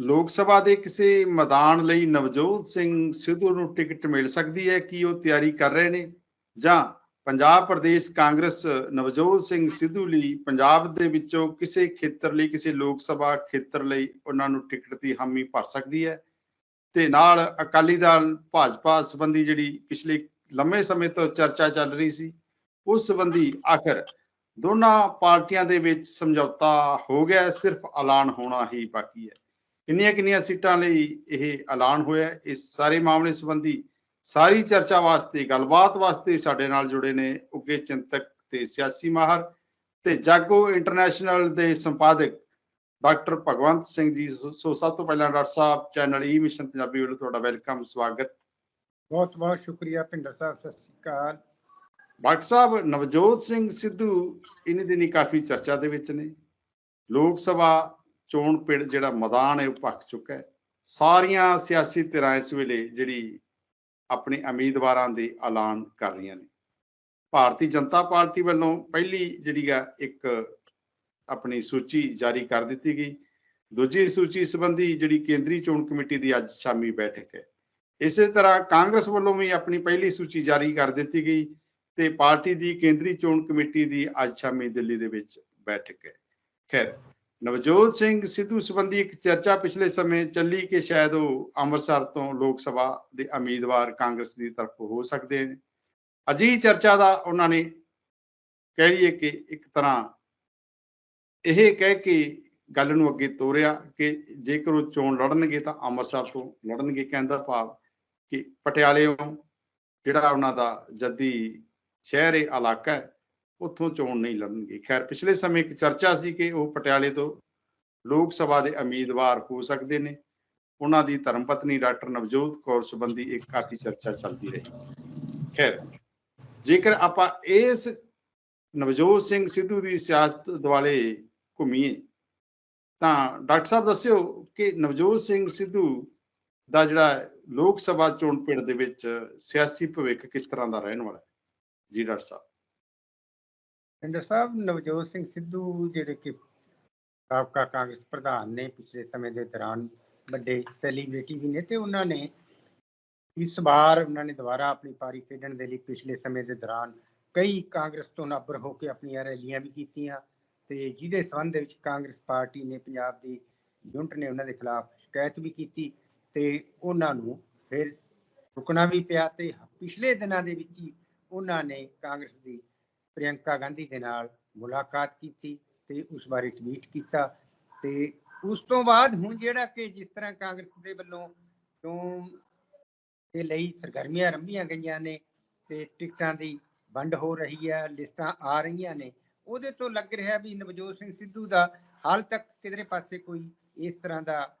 ਲੋਕ ਸਭਾ ਦੇ ਕਿਸੇ ਮੈਦਾਨ ਲਈ ਨਵਜੋਤ ਸਿੰਘ ਸਿੱਧੂ ਨੂੰ ਟਿਕਟ ਮਿਲ ਸਕਦੀ ਹੈ? ਕੀ ਉਹ ਤਿਆਰੀ ਕਰ ਰਹੇ ਨੇ? ਜਾਂ ਪੰਜਾਬ ਪ੍ਰਦੇਸ਼ ਕਾਂਗਰਸ ਨਵਜੋਤ ਸਿੰਘ ਸਿੱਧੂ ਲਈ ਪੰਜਾਬ ਦੇ ਵਿੱਚੋਂ ਕਿਸੇ ਖੇਤਰ ਲਈ, ਕਿਸੇ ਲੋਕ ਸਭਾ ਖੇਤਰ ਲਈ ਉਹਨਾਂ ਨੂੰ ਟਿਕਟ ਦੀ ਹਾਮੀ ਭਰ ਸਕਦੀ ਹੈ? ਤੇ ਨਾਲ ਅਕਾਲੀ ਦਲ ਭਾਜਪਾ ਸੰਬੰਧੀ ਜਿਹੜੀ ਪਿਛਲੇ ਲੰਮੇ ਸਮੇਂ ਤੋਂ ਚਰਚਾ ਚੱਲ ਰਹੀ ਸੀ, ਉਸ ਸੰਬੰਧੀ ਆਖਰ ਦੋਨਾਂ ਪਾਰਟੀਆਂ ਦੇ ਵਿੱਚ ਸਮਝੌਤਾ ਹੋ ਗਿਆ, ਸਿਰਫ ਐਲਾਨ ਹੋਣਾ ਹੀ ਬਾਕੀ ਹੈ। ਕਿੰਨੀਆਂ ਕਿੰਨੀਆਂ ਸੀਟਾਂ ਲਈ ਇਹ ਐਲਾਨ ਹੋਇਆ? ਇਸ ਸਾਰੇ ਮਾਮਲੇ ਸੰਬੰਧੀ ਸਾਰੀ ਚਰਚਾ ਵਾਸਤੇ ਗੱਲਬਾਤ ਵਾਸਤੇ ਸਾਡੇ ਨਾਲ ਜੁੜੇ ਨੇ ਉੱਗੇ ਚਿੰਤਕ ਤੇ ਸਿਆਸੀ ਮਾਹਰ ਤੇ ਜਾਗੋ ਇੰਟਰਨੈਸ਼ਨਲ ਦੇ ਸੰਪਾਦਕ ਡਾਕਟਰ ਭਗਵੰਤ ਸਿੰਘ ਜੀ। ਸੋ ਸਭ ਤੋਂ ਪਹਿਲਾਂ ਡਾਕਟਰ ਸਾਹਿਬ ਚੈਨਲ ਈ ਮਿਸ਼ਨ ਪੰਜਾਬੀ ਵੱਲੋਂ ਤੁਹਾਡਾ ਵੈਲਕਮ ਸਵਾਗਤ। ਬਹੁਤ ਬਹੁਤ ਸ਼ੁਕਰੀਆ ਭਿੰਦਰ ਸਾਹਿਬ ਸਤਿ ਸ਼੍ਰੀ ਅਕਾਲ। ਡਾਕਟਰ ਸਾਹਿਬ ਨਵਜੋਤ ਸਿੰਘ ਸਿੱਧੂ ਇਨੀ ਦਿਨੀ ਕਾਫੀ ਚਰਚਾ ਦੇ ਵਿੱਚ ਨੇ। ਲੋਕ ਸਭਾ ਚੋਣ ਪਿੜ ਜਿਹੜਾ ਮੈਦਾਨ ਹੈ ਉਹ ਭੱਖ ਚੁੱਕਾ ਹੈ। ਸਾਰੀਆਂ ਸਿਆਸੀ ਧਿਰਾਂ ਇਸ ਵੇਲੇ ਜਿਹੜੀ ਆਪਣੇ ਉਮੀਦਵਾਰਾਂ ਦੇ ਐਲਾਨ ਕਰ ਰਹੀਆਂ ਨੇ। ਭਾਰਤੀ ਜਨਤਾ ਪਾਰਟੀ ਵੱਲੋਂ ਪਹਿਲੀ ਜਿਹੜੀ ਆ ਇੱਕ ਆਪਣੀ ਸੂਚੀ ਜਾਰੀ ਕਰ ਦਿੱਤੀ ਗਈ। ਦੂਜੀ ਸੂਚੀ ਸੰਬੰਧੀ ਜਿਹੜੀ ਕੇਂਦਰੀ ਚੋਣ ਕਮੇਟੀ ਦੀ ਅੱਜ ਸ਼ਾਮੀ ਬੈਠਕ ਹੈ। ਇਸੇ ਤਰ੍ਹਾਂ ਕਾਂਗਰਸ ਵੱਲੋਂ ਵੀ ਆਪਣੀ ਪਹਿਲੀ ਸੂਚੀ ਜਾਰੀ ਕਰ ਦਿੱਤੀ ਗਈ ਤੇ ਪਾਰਟੀ ਦੀ ਕੇਂਦਰੀ ਚੋਣ ਕਮੇਟੀ ਦੀ ਅੱਜ ਸ਼ਾਮੀ ਦਿੱਲੀ ਦੇ ਵਿੱਚ ਬੈਠਕ ਹੈ। ਖੈਰ ਨਵਜੋਤ ਸਿੰਘ ਸਿੱਧੂ ਸੰਬੰਧੀ ਇੱਕ ਚਰਚਾ ਪਿਛਲੇ ਸਮੇਂ ਚੱਲੀ ਕਿ ਸ਼ਾਇਦ ਉਹ ਅੰਮ੍ਰਿਤਸਰ ਤੋਂ ਲੋਕ ਸਭਾ ਦੇ ਉਮੀਦਵਾਰ ਕਾਂਗਰਸ ਦੀ ਤਰਫ ਹੋ ਸਕਦੇ ਨੇ। ਅਜਿਹੀ ਚਰਚਾ ਦਾ ਉਹਨਾਂ ਨੇ ਕਹਿ ਲਈਏ ਕਿ ਇੱਕ ਤਰ੍ਹਾਂ ਇਹ ਕਹਿ ਕੇ ਗੱਲ ਨੂੰ ਅੱਗੇ ਤੋਰਿਆ ਕਿ ਜੇਕਰ ਉਹ ਚੋਣ ਲੜਨਗੇ ਤਾਂ ਅੰਮ੍ਰਿਤਸਰ ਤੋਂ ਲੜਨਗੇ। ਕਹਿੰਦਾ ਭਾਵ ਕਿ ਪਟਿਆਲੇੋਂ ਜਿਹੜਾ ਉਹਨਾਂ ਦਾ ਜੱਦੀ ਸ਼ਹਿਰ ਹੈ ਇਲਾਕਾ ਹੈ ਉੱਥੋਂ ਚੋਣ ਨਹੀਂ ਲੜਨਗੇ। ਖੈਰ, ਪਿਛਲੇ ਸਮੇਂ ਇੱਕ ਚਰਚਾ ਸੀ ਕਿ ਉਹ ਪਟਿਆਲੇ ਤੋਂ ਲੋਕ ਸਭਾ ਦੇ ਉਮੀਦਵਾਰ ਹੋ ਸਕਦੇ ਨੇ। ਉਹਨਾਂ ਦੀ ਧਰਮ ਪਤਨੀ ਡਾਕਟਰ ਨਵਜੋਤ ਕੌਰ ਸੰਬੰਧੀ ਇੱਕ ਕਾਫੀ ਚਰਚਾ ਚੱਲਦੀ ਰਹੀ। ਖੈਰ, ਜੇਕਰ ਆਪਾਂ ਇਸ ਨਵਜੋਤ ਸਿੰਘ ਸਿੱਧੂ ਦੀ ਸਿਆਸਤ ਦੁਆਲੇ ਘੁੰਮੀਏ, ਤਾਂ ਡਾਕਟਰ ਸਾਹਿਬ ਦੱਸਿਓ ਕਿ ਨਵਜੋਤ ਸਿੰਘ ਸਿੱਧੂ ਦਾ ਜਿਹੜਾ ਲੋਕ ਸਭਾ ਚੋਣ ਪਿੰਡ ਦੇ ਵਿੱਚ ਸਿਆਸੀ ਭਵਿੱਖ ਕਿਸ ਤਰ੍ਹਾਂ ਦਾ ਰਹਿਣ ਵਾਲਾ ਹੈ? ਜੀ ਡਾਕਟਰ ਸਾਹਿਬ। ਭਿੰਦਰ ਸਾਹਿਬ, ਨਵਜੋਤ ਸਿੰਘ ਸਿੱਧੂ ਜਿਹੜੇ ਕਿ ਸਾਬਕਾ ਕਾਂਗਰਸ ਪ੍ਰਧਾਨ ਨੇ ਪਿਛਲੇ ਸਮੇਂ ਦੇ ਦੌਰਾਨ ਵੱਡੇ ਸੈਲੀਬ੍ਰਿਟੀ ਵੀ ਨੇ ਤੇ ਉਹਨਾਂ ਨੇ ਇਸ ਵਾਰ ਉਹਨਾਂ ਨੇ ਦੁਬਾਰਾ ਆਪਣੀ ਪਾਰੀ ਖੇਡਣ ਦੇ ਲਈ ਪਿਛਲੇ ਸਮੇਂ ਦੇ ਦੌਰਾਨ ਕਈ ਕਾਂਗਰਸ ਤੋਂ ਨਾਬਰ ਹੋ ਕੇ ਆਪਣੀਆਂ ਰੈਲੀਆਂ ਵੀ ਕੀਤੀਆਂ ਤੇ ਜਿਹਦੇ ਸੰਬੰਧ ਦੇ ਵਿੱਚ ਕਾਂਗਰਸ ਪਾਰਟੀ ਨੇ ਪੰਜਾਬ ਦੀ ਯੂਨਿਟ ਨੇ ਉਹਨਾਂ ਦੇ ਖਿਲਾਫ ਸ਼ਿਕਾਇਤ ਵੀ ਕੀਤੀ ਤੇ ਉਹਨਾਂ ਨੂੰ ਫਿਰ ਰੁਕਣਾ ਵੀ ਪਿਆ ਤੇ ਪਿਛਲੇ ਦਿਨਾਂ ਦੇ ਵਿੱਚ ਹੀ ਉਹਨਾਂ ਨੇ ਕਾਂਗਰਸ ਦੀ ਪ੍ਰਿਯੰਕਾ ਗਾਂਧੀ ਦੇ ਨਾਲ ਮੁਲਾਕਾਤ ਕੀਤੀ ਤੇ ਉਸ ਬਾਰੇ ਟਵੀਟ ਕੀਤਾ ਤੇ ਉਸ ਤੋਂ ਬਾਅਦ ਹੁਣ ਜਿਹੜਾ ਕਿ ਜਿਸ ਤਰ੍ਹਾਂ ਕਾਂਗਰਸ ਦੇ ਵੱਲੋਂ ਤੋਂ ਦੇ ਲਈ ਸਰਗਰਮੀਆਂ ਰੰਭੀਆਂ ਗਈਆਂ ਨੇ ਤੇ ਟਿਕਟਾਂ ਦੀ ਵੰਡ ਹੋ ਰਹੀ ਹੈ ਲਿਸਟਾਂ ਆ ਰਹੀਆਂ ਨੇ, ਉਹਦੇ ਤੋਂ ਲੱਗ ਰਿਹਾ ਵੀ ਨਵਜੋਤ ਸਿੰਘ ਸਿੱਧੂ ਦਾ ਹਾਲ ਤੱਕ ਕਿਧਰੇ ਪਾਸੇ ਕੋਈ ਇਸ ਤਰ੍ਹਾਂ ਦਾ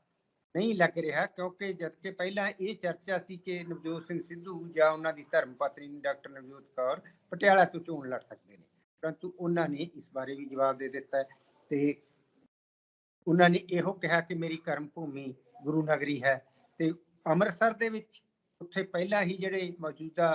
ਨਹੀਂ ਲੱਗ ਰਿਹਾ ਕਿਉਂਕਿ ਜਦ ਕਿ ਪਹਿਲਾਂ ਇਹ ਚਰਚਾ ਸੀ ਕਿ ਨਵਜੋਤ ਸਿੰਘ ਸਿੱਧੂ ਜਾਂ ਉਹਨਾਂ ਦੀ ਧਰਮ ਪਤਨੀ ਡਾਕਟਰ ਨਵਜੋਤ ਕੌਰ ਪਟਿਆਲਾ ਤੋਂ ਚੋਣ ਲੜ ਸਕਦੇ ਨੇ। ਪਰੰਤੂ ਉਹਨਾਂ ਨੇ ਇਸ ਬਾਰੇ ਵੀ ਜਵਾਬ ਦੇ ਦਿੱਤਾ ਤੇ ਉਹਨਾਂ ਨੇ ਇਹੋ ਕਿਹਾ ਕਿ ਮੇਰੀ ਕਰਮ ਭੂਮੀ ਗੁਰੂ ਨਗਰੀ ਹੈ ਤੇ ਅੰਮ੍ਰਿਤਸਰ ਦੇ ਵਿੱਚ ਉੱਥੇ ਪਹਿਲਾਂ ਹੀ ਜਿਹੜੇ ਮੌਜੂਦਾ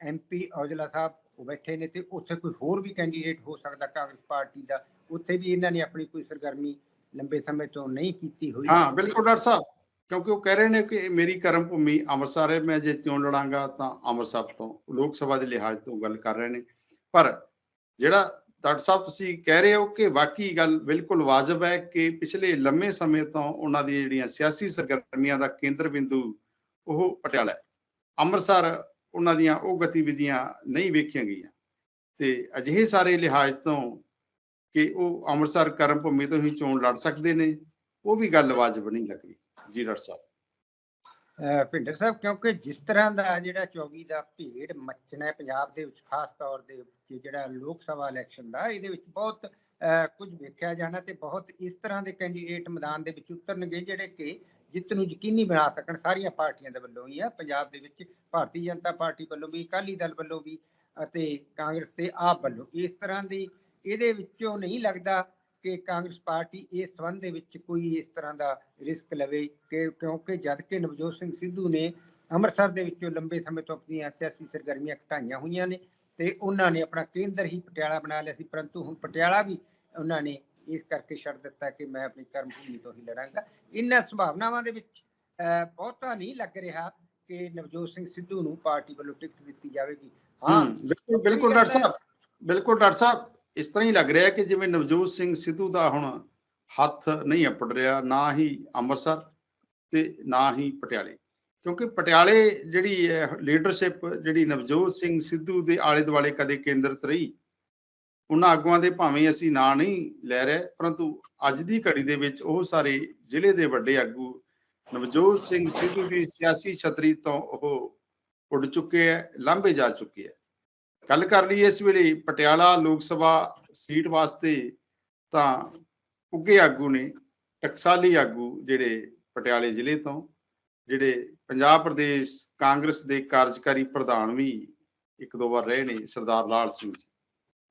ਐਮਪੀ ਔਜਲਾ ਸਾਹਿਬ ਉਹ ਬੈਠੇ ਨੇ ਤੇ ਉੱਥੇ ਕੋਈ ਹੋਰ ਵੀ ਕੈਂਡੀਡੇਟ ਹੋ ਸਕਦਾ ਕਾਂਗਰਸ ਪਾਰਟੀ ਦਾ, ਉੱਥੇ ਵੀ ਇਹਨਾਂ ਨੇ ਆਪਣੀ ਕੋਈ ਸਰਗਰਮੀ ਲੰਬੇ ਸਮੇਂ ਤੋਂ ਨਹੀਂ ਕੀਤੀ ਹੋਈ। ਹਾਂ, ਬਿਲਕੁਲ ਡਾਕਟਰ ਸਾਹਿਬ, ਕਿਉਂਕਿ ਉਹ ਕਹਿ ਰਹੇ ਨੇ ਕਿ ਮੇਰੀ ਕਰਮ ਭੂਮੀ ਅੰਮ੍ਰਿਤਸਰ ਹੈ, ਮੈਂ ਜੇ ਚੋਣ ਲੜਾਂਗਾ ਤਾਂ ਅੰਮ੍ਰਿਤਸਰ ਤੋਂ, ਲੋਕ ਸਭਾ ਦੇ ਲਿਹਾਜ਼ ਤੋਂ ਗੱਲ ਕਰ ਰਹੇ ਨੇ। ਪਰ ਜਿਹੜਾ ਡਾਕਟਰ ਸਾਹਿਬ ਤੁਸੀਂ ਕਹਿ ਰਹੇ ਹੋ ਕਿ ਵਾਕਈ ਗੱਲ ਬਿਲਕੁਲ ਵਾਜਬ ਹੈ ਕਿ ਪਿਛਲੇ ਲੰਮੇ ਸਮੇਂ ਤੋਂ ਉਹਨਾਂ ਦੀ ਜਿਹੜੀਆਂ ਸਿਆਸੀ ਸਰਗਰਮੀਆਂ ਦਾ ਕੇਂਦਰ ਬਿੰਦੂ ਉਹ ਪਟਿਆਲਾ ਹੈ। ਅੰਮ੍ਰਿਤਸਰ ਉਹਨਾਂ ਦੀਆਂ ਉਹ ਗਤੀਵਿਧੀਆਂ ਨਹੀਂ ਵੇਖੀਆਂ ਗਈਆਂ। ਤੇ ਅਜਿਹੇ ਸਾਰੇ ਲਿਹਾਜ਼ ਤੋਂ ਕਿ ਉਹ ਅੰਮ੍ਰਿਤਸਰ ਕਰਮ ਭੂਮੀ ਤੋਂ ਹੀ ਚੋਣ ਲੜ ਸਕਦੇ ਨੇ, ਉਹ ਵੀ ਗੱਲ ਵਾਜਬ ਨਹੀਂ ਲੱਗਦੀ ਜੀ ਡਾਕਟਰ ਸਾਹਿਬ। ਭਿੰਡਰ ਸਾਹਿਬ, ਕਿਉਂਕਿ ਜਿਸ ਤਰ੍ਹਾਂ ਦਾ ਜਿਹੜਾ 24 ਦਾ ਭੀੜ ਮੱਚਣਾ ਹੈ ਪੰਜਾਬ ਦੇ ਵਿੱਚ, ਖਾਸ ਤੌਰ ਦੇ ਜਿਹੜਾ ਲੋਕ ਸਭਾ ਇਲੈਕਸ਼ਨ ਦਾ, ਇਹਦੇ ਵਿੱਚ ਬਹੁਤ ਕੁਝ ਵੇਖਿਆ ਜਾਣਾ ਤੇ ਬਹੁਤ ਇਸ ਤਰ੍ਹਾਂ ਦੇ ਕੈਂਡੀਡੇਟ ਮੈਦਾਨ ਦੇ ਵਿੱਚ ਉਤਰਨਗੇ ਜਿਹੜੇ ਕਿ ਜਿੱਤ ਨੂੰ ਯਕੀਨੀ ਬਣਾ ਸਕਣ। ਸਾਰੀਆਂ ਪਾਰਟੀਆਂ ਦੇ ਵੱਲੋਂ ਹੀ ਆ, ਪੰਜਾਬ ਦੇ ਵਿੱਚ ਭਾਰਤੀ ਜਨਤਾ ਪਾਰਟੀ ਵੱਲੋਂ ਵੀ, ਅਕਾਲੀ ਦਲ ਵੱਲੋਂ ਵੀ, ਅਤੇ ਕਾਂਗਰਸ ਤੇ ਆਪ ਵੱਲੋਂ। ਇਸ ਤਰ੍ਹਾਂ ਦੀ ਇਹਦੇ ਵਿੱਚੋਂ ਨਹੀਂ ਲੱਗਦਾ ਕਿ ਕਾਂਗਰਸ ਪਾਰਟੀ ਇਸ ਸੰਬੰਧ ਦੇ ਵਿੱਚ ਕੋਈ ਇਸ ਤਰ੍ਹਾਂ ਦਾ ਰਿਸਕ ਲਵੇ ਕਿ ਕਿਉਂਕਿ ਜਦ ਕਿ ਨਵਜੋਤ ਸਿੰਘ ਸਿੱਧੂ ਨੇ ਅੰਮ੍ਰਿਤਸਰ ਦੇ ਵਿੱਚੋਂ ਲੰਬੇ ਸਮੇਂ ਤੋਂ ਆਪਣੀਆਂ ਸਿਆਸੀ ਸਰਗਰਮੀਆਂ ਘਟਾਈਆਂ ਹੋਈਆਂ ਨੇ ਤੇ ਉਹਨਾਂ ਨੇ ਆਪਣਾ ਕੇਂਦਰ ਹੀ ਪਟਿਆਲਾ ਬਣਾ ਲਿਆ ਸੀ ਪਰੰਤੂ ਹੁਣ ਪਟਿਆਲਾ ਵੀ ਉਹਨਾਂ ਨੇ ਇਸ ਕਰਕੇ ਛੱਡ ਦਿੱਤਾ ਕਿ ਮੈਂ ਆਪਣੀ ਕਰਮ ਭੂਮੀ ਤੋਂ ਹੀ ਲੜਾਂਗਾ। ਇਹਨਾਂ ਸੰਭਾਵਨਾਵਾਂ ਦੇ ਵਿੱਚ ਅਹ, ਬਹੁਤਾ ਨਹੀਂ ਲੱਗ ਰਿਹਾ ਕਿ ਨਵਜੋਤ ਸਿੰਘ ਸਿੱਧੂ ਨੂੰ ਪਾਰਟੀ ਵੱਲੋਂ ਟਿਕਟ ਦਿੱਤੀ ਜਾਵੇਗੀ। ਹਾਂ ਬਿਲਕੁਲ ਬਿਲਕੁਲ ਡਾਕਟਰ ਸਾਹਿਬ ਬਿਲਕੁਲ ਡਾਕਟਰ ਸਾਹਿਬ। ਇਸ ਤਰ੍ਹਾਂ ਹੀ ਲੱਗ ਰਿਹਾ ਕਿ ਜਿਵੇਂ ਨਵਜੋਤ ਸਿੰਘ ਸਿੱਧੂ ਦਾ ਹੁਣ ਹੱਥ ਨਹੀਂ ਅਪੜ ਰਿਹਾ, ਨਾ ਹੀ ਅੰਮ੍ਰਿਤਸਰ ਤੇ ਨਾ ਹੀ ਪਟਿਆਲੇ। ਕਿਉਂਕਿ ਪਟਿਆਲੇ ਜਿਹੜੀ ਲੀਡਰਸ਼ਿਪ ਜਿਹੜੀ ਨਵਜੋਤ ਸਿੰਘ ਸਿੱਧੂ ਦੇ ਆਲੇ ਦੁਆਲੇ ਕਦੇ ਕੇਂਦਰਿਤ ਰਹੀ, ਉਹਨਾਂ ਆਗੂਆਂ ਦੇ ਭਾਵੇਂ ਅਸੀਂ ਨਾਂ ਨਹੀਂ ਲੈ ਰਹੇ, ਪਰੰਤੂ ਅੱਜ ਦੀ ਘੜੀ ਦੇ ਵਿੱਚ ਉਹ ਸਾਰੇ ਜ਼ਿਲ੍ਹੇ ਦੇ ਵੱਡੇ ਆਗੂ ਨਵਜੋਤ ਸਿੰਘ ਸਿੱਧੂ ਦੀ ਸਿਆਸੀ ਛਤਰੀ ਤੋਂ ਉਹ ਉੱਡ ਚੁੱਕੇ ਹੈ, ਲਾਂਭੇ ਜਾ ਚੁੱਕੇ ਹੈ। ਗੱਲ ਕਰ ਲਈ ਇਸ ਵੇਲੇ ਪਟਿਆਲਾ ਲੋਕ ਸਭਾ ਸੀਟ ਵਾਸਤੇ ਤਾਂ ਉੱਗੇ ਆਗੂ ਨੇ, ਟਕਸਾਲੀ ਆਗੂ ਜਿਹੜੇ ਪਟਿਆਲੇ ਜ਼ਿਲ੍ਹੇ ਤੋਂ, ਜਿਹੜੇ ਪੰਜਾਬ ਪ੍ਰਦੇਸ਼ ਕਾਂਗਰਸ ਦੇ ਕਾਰਜਕਾਰੀ ਪ੍ਰਧਾਨ ਵੀ ਇੱਕ ਦੋ ਵਾਰ ਰਹੇ ਨੇ, ਸਰਦਾਰ ਲਾਲ ਸਿੰਘ ਜੀ।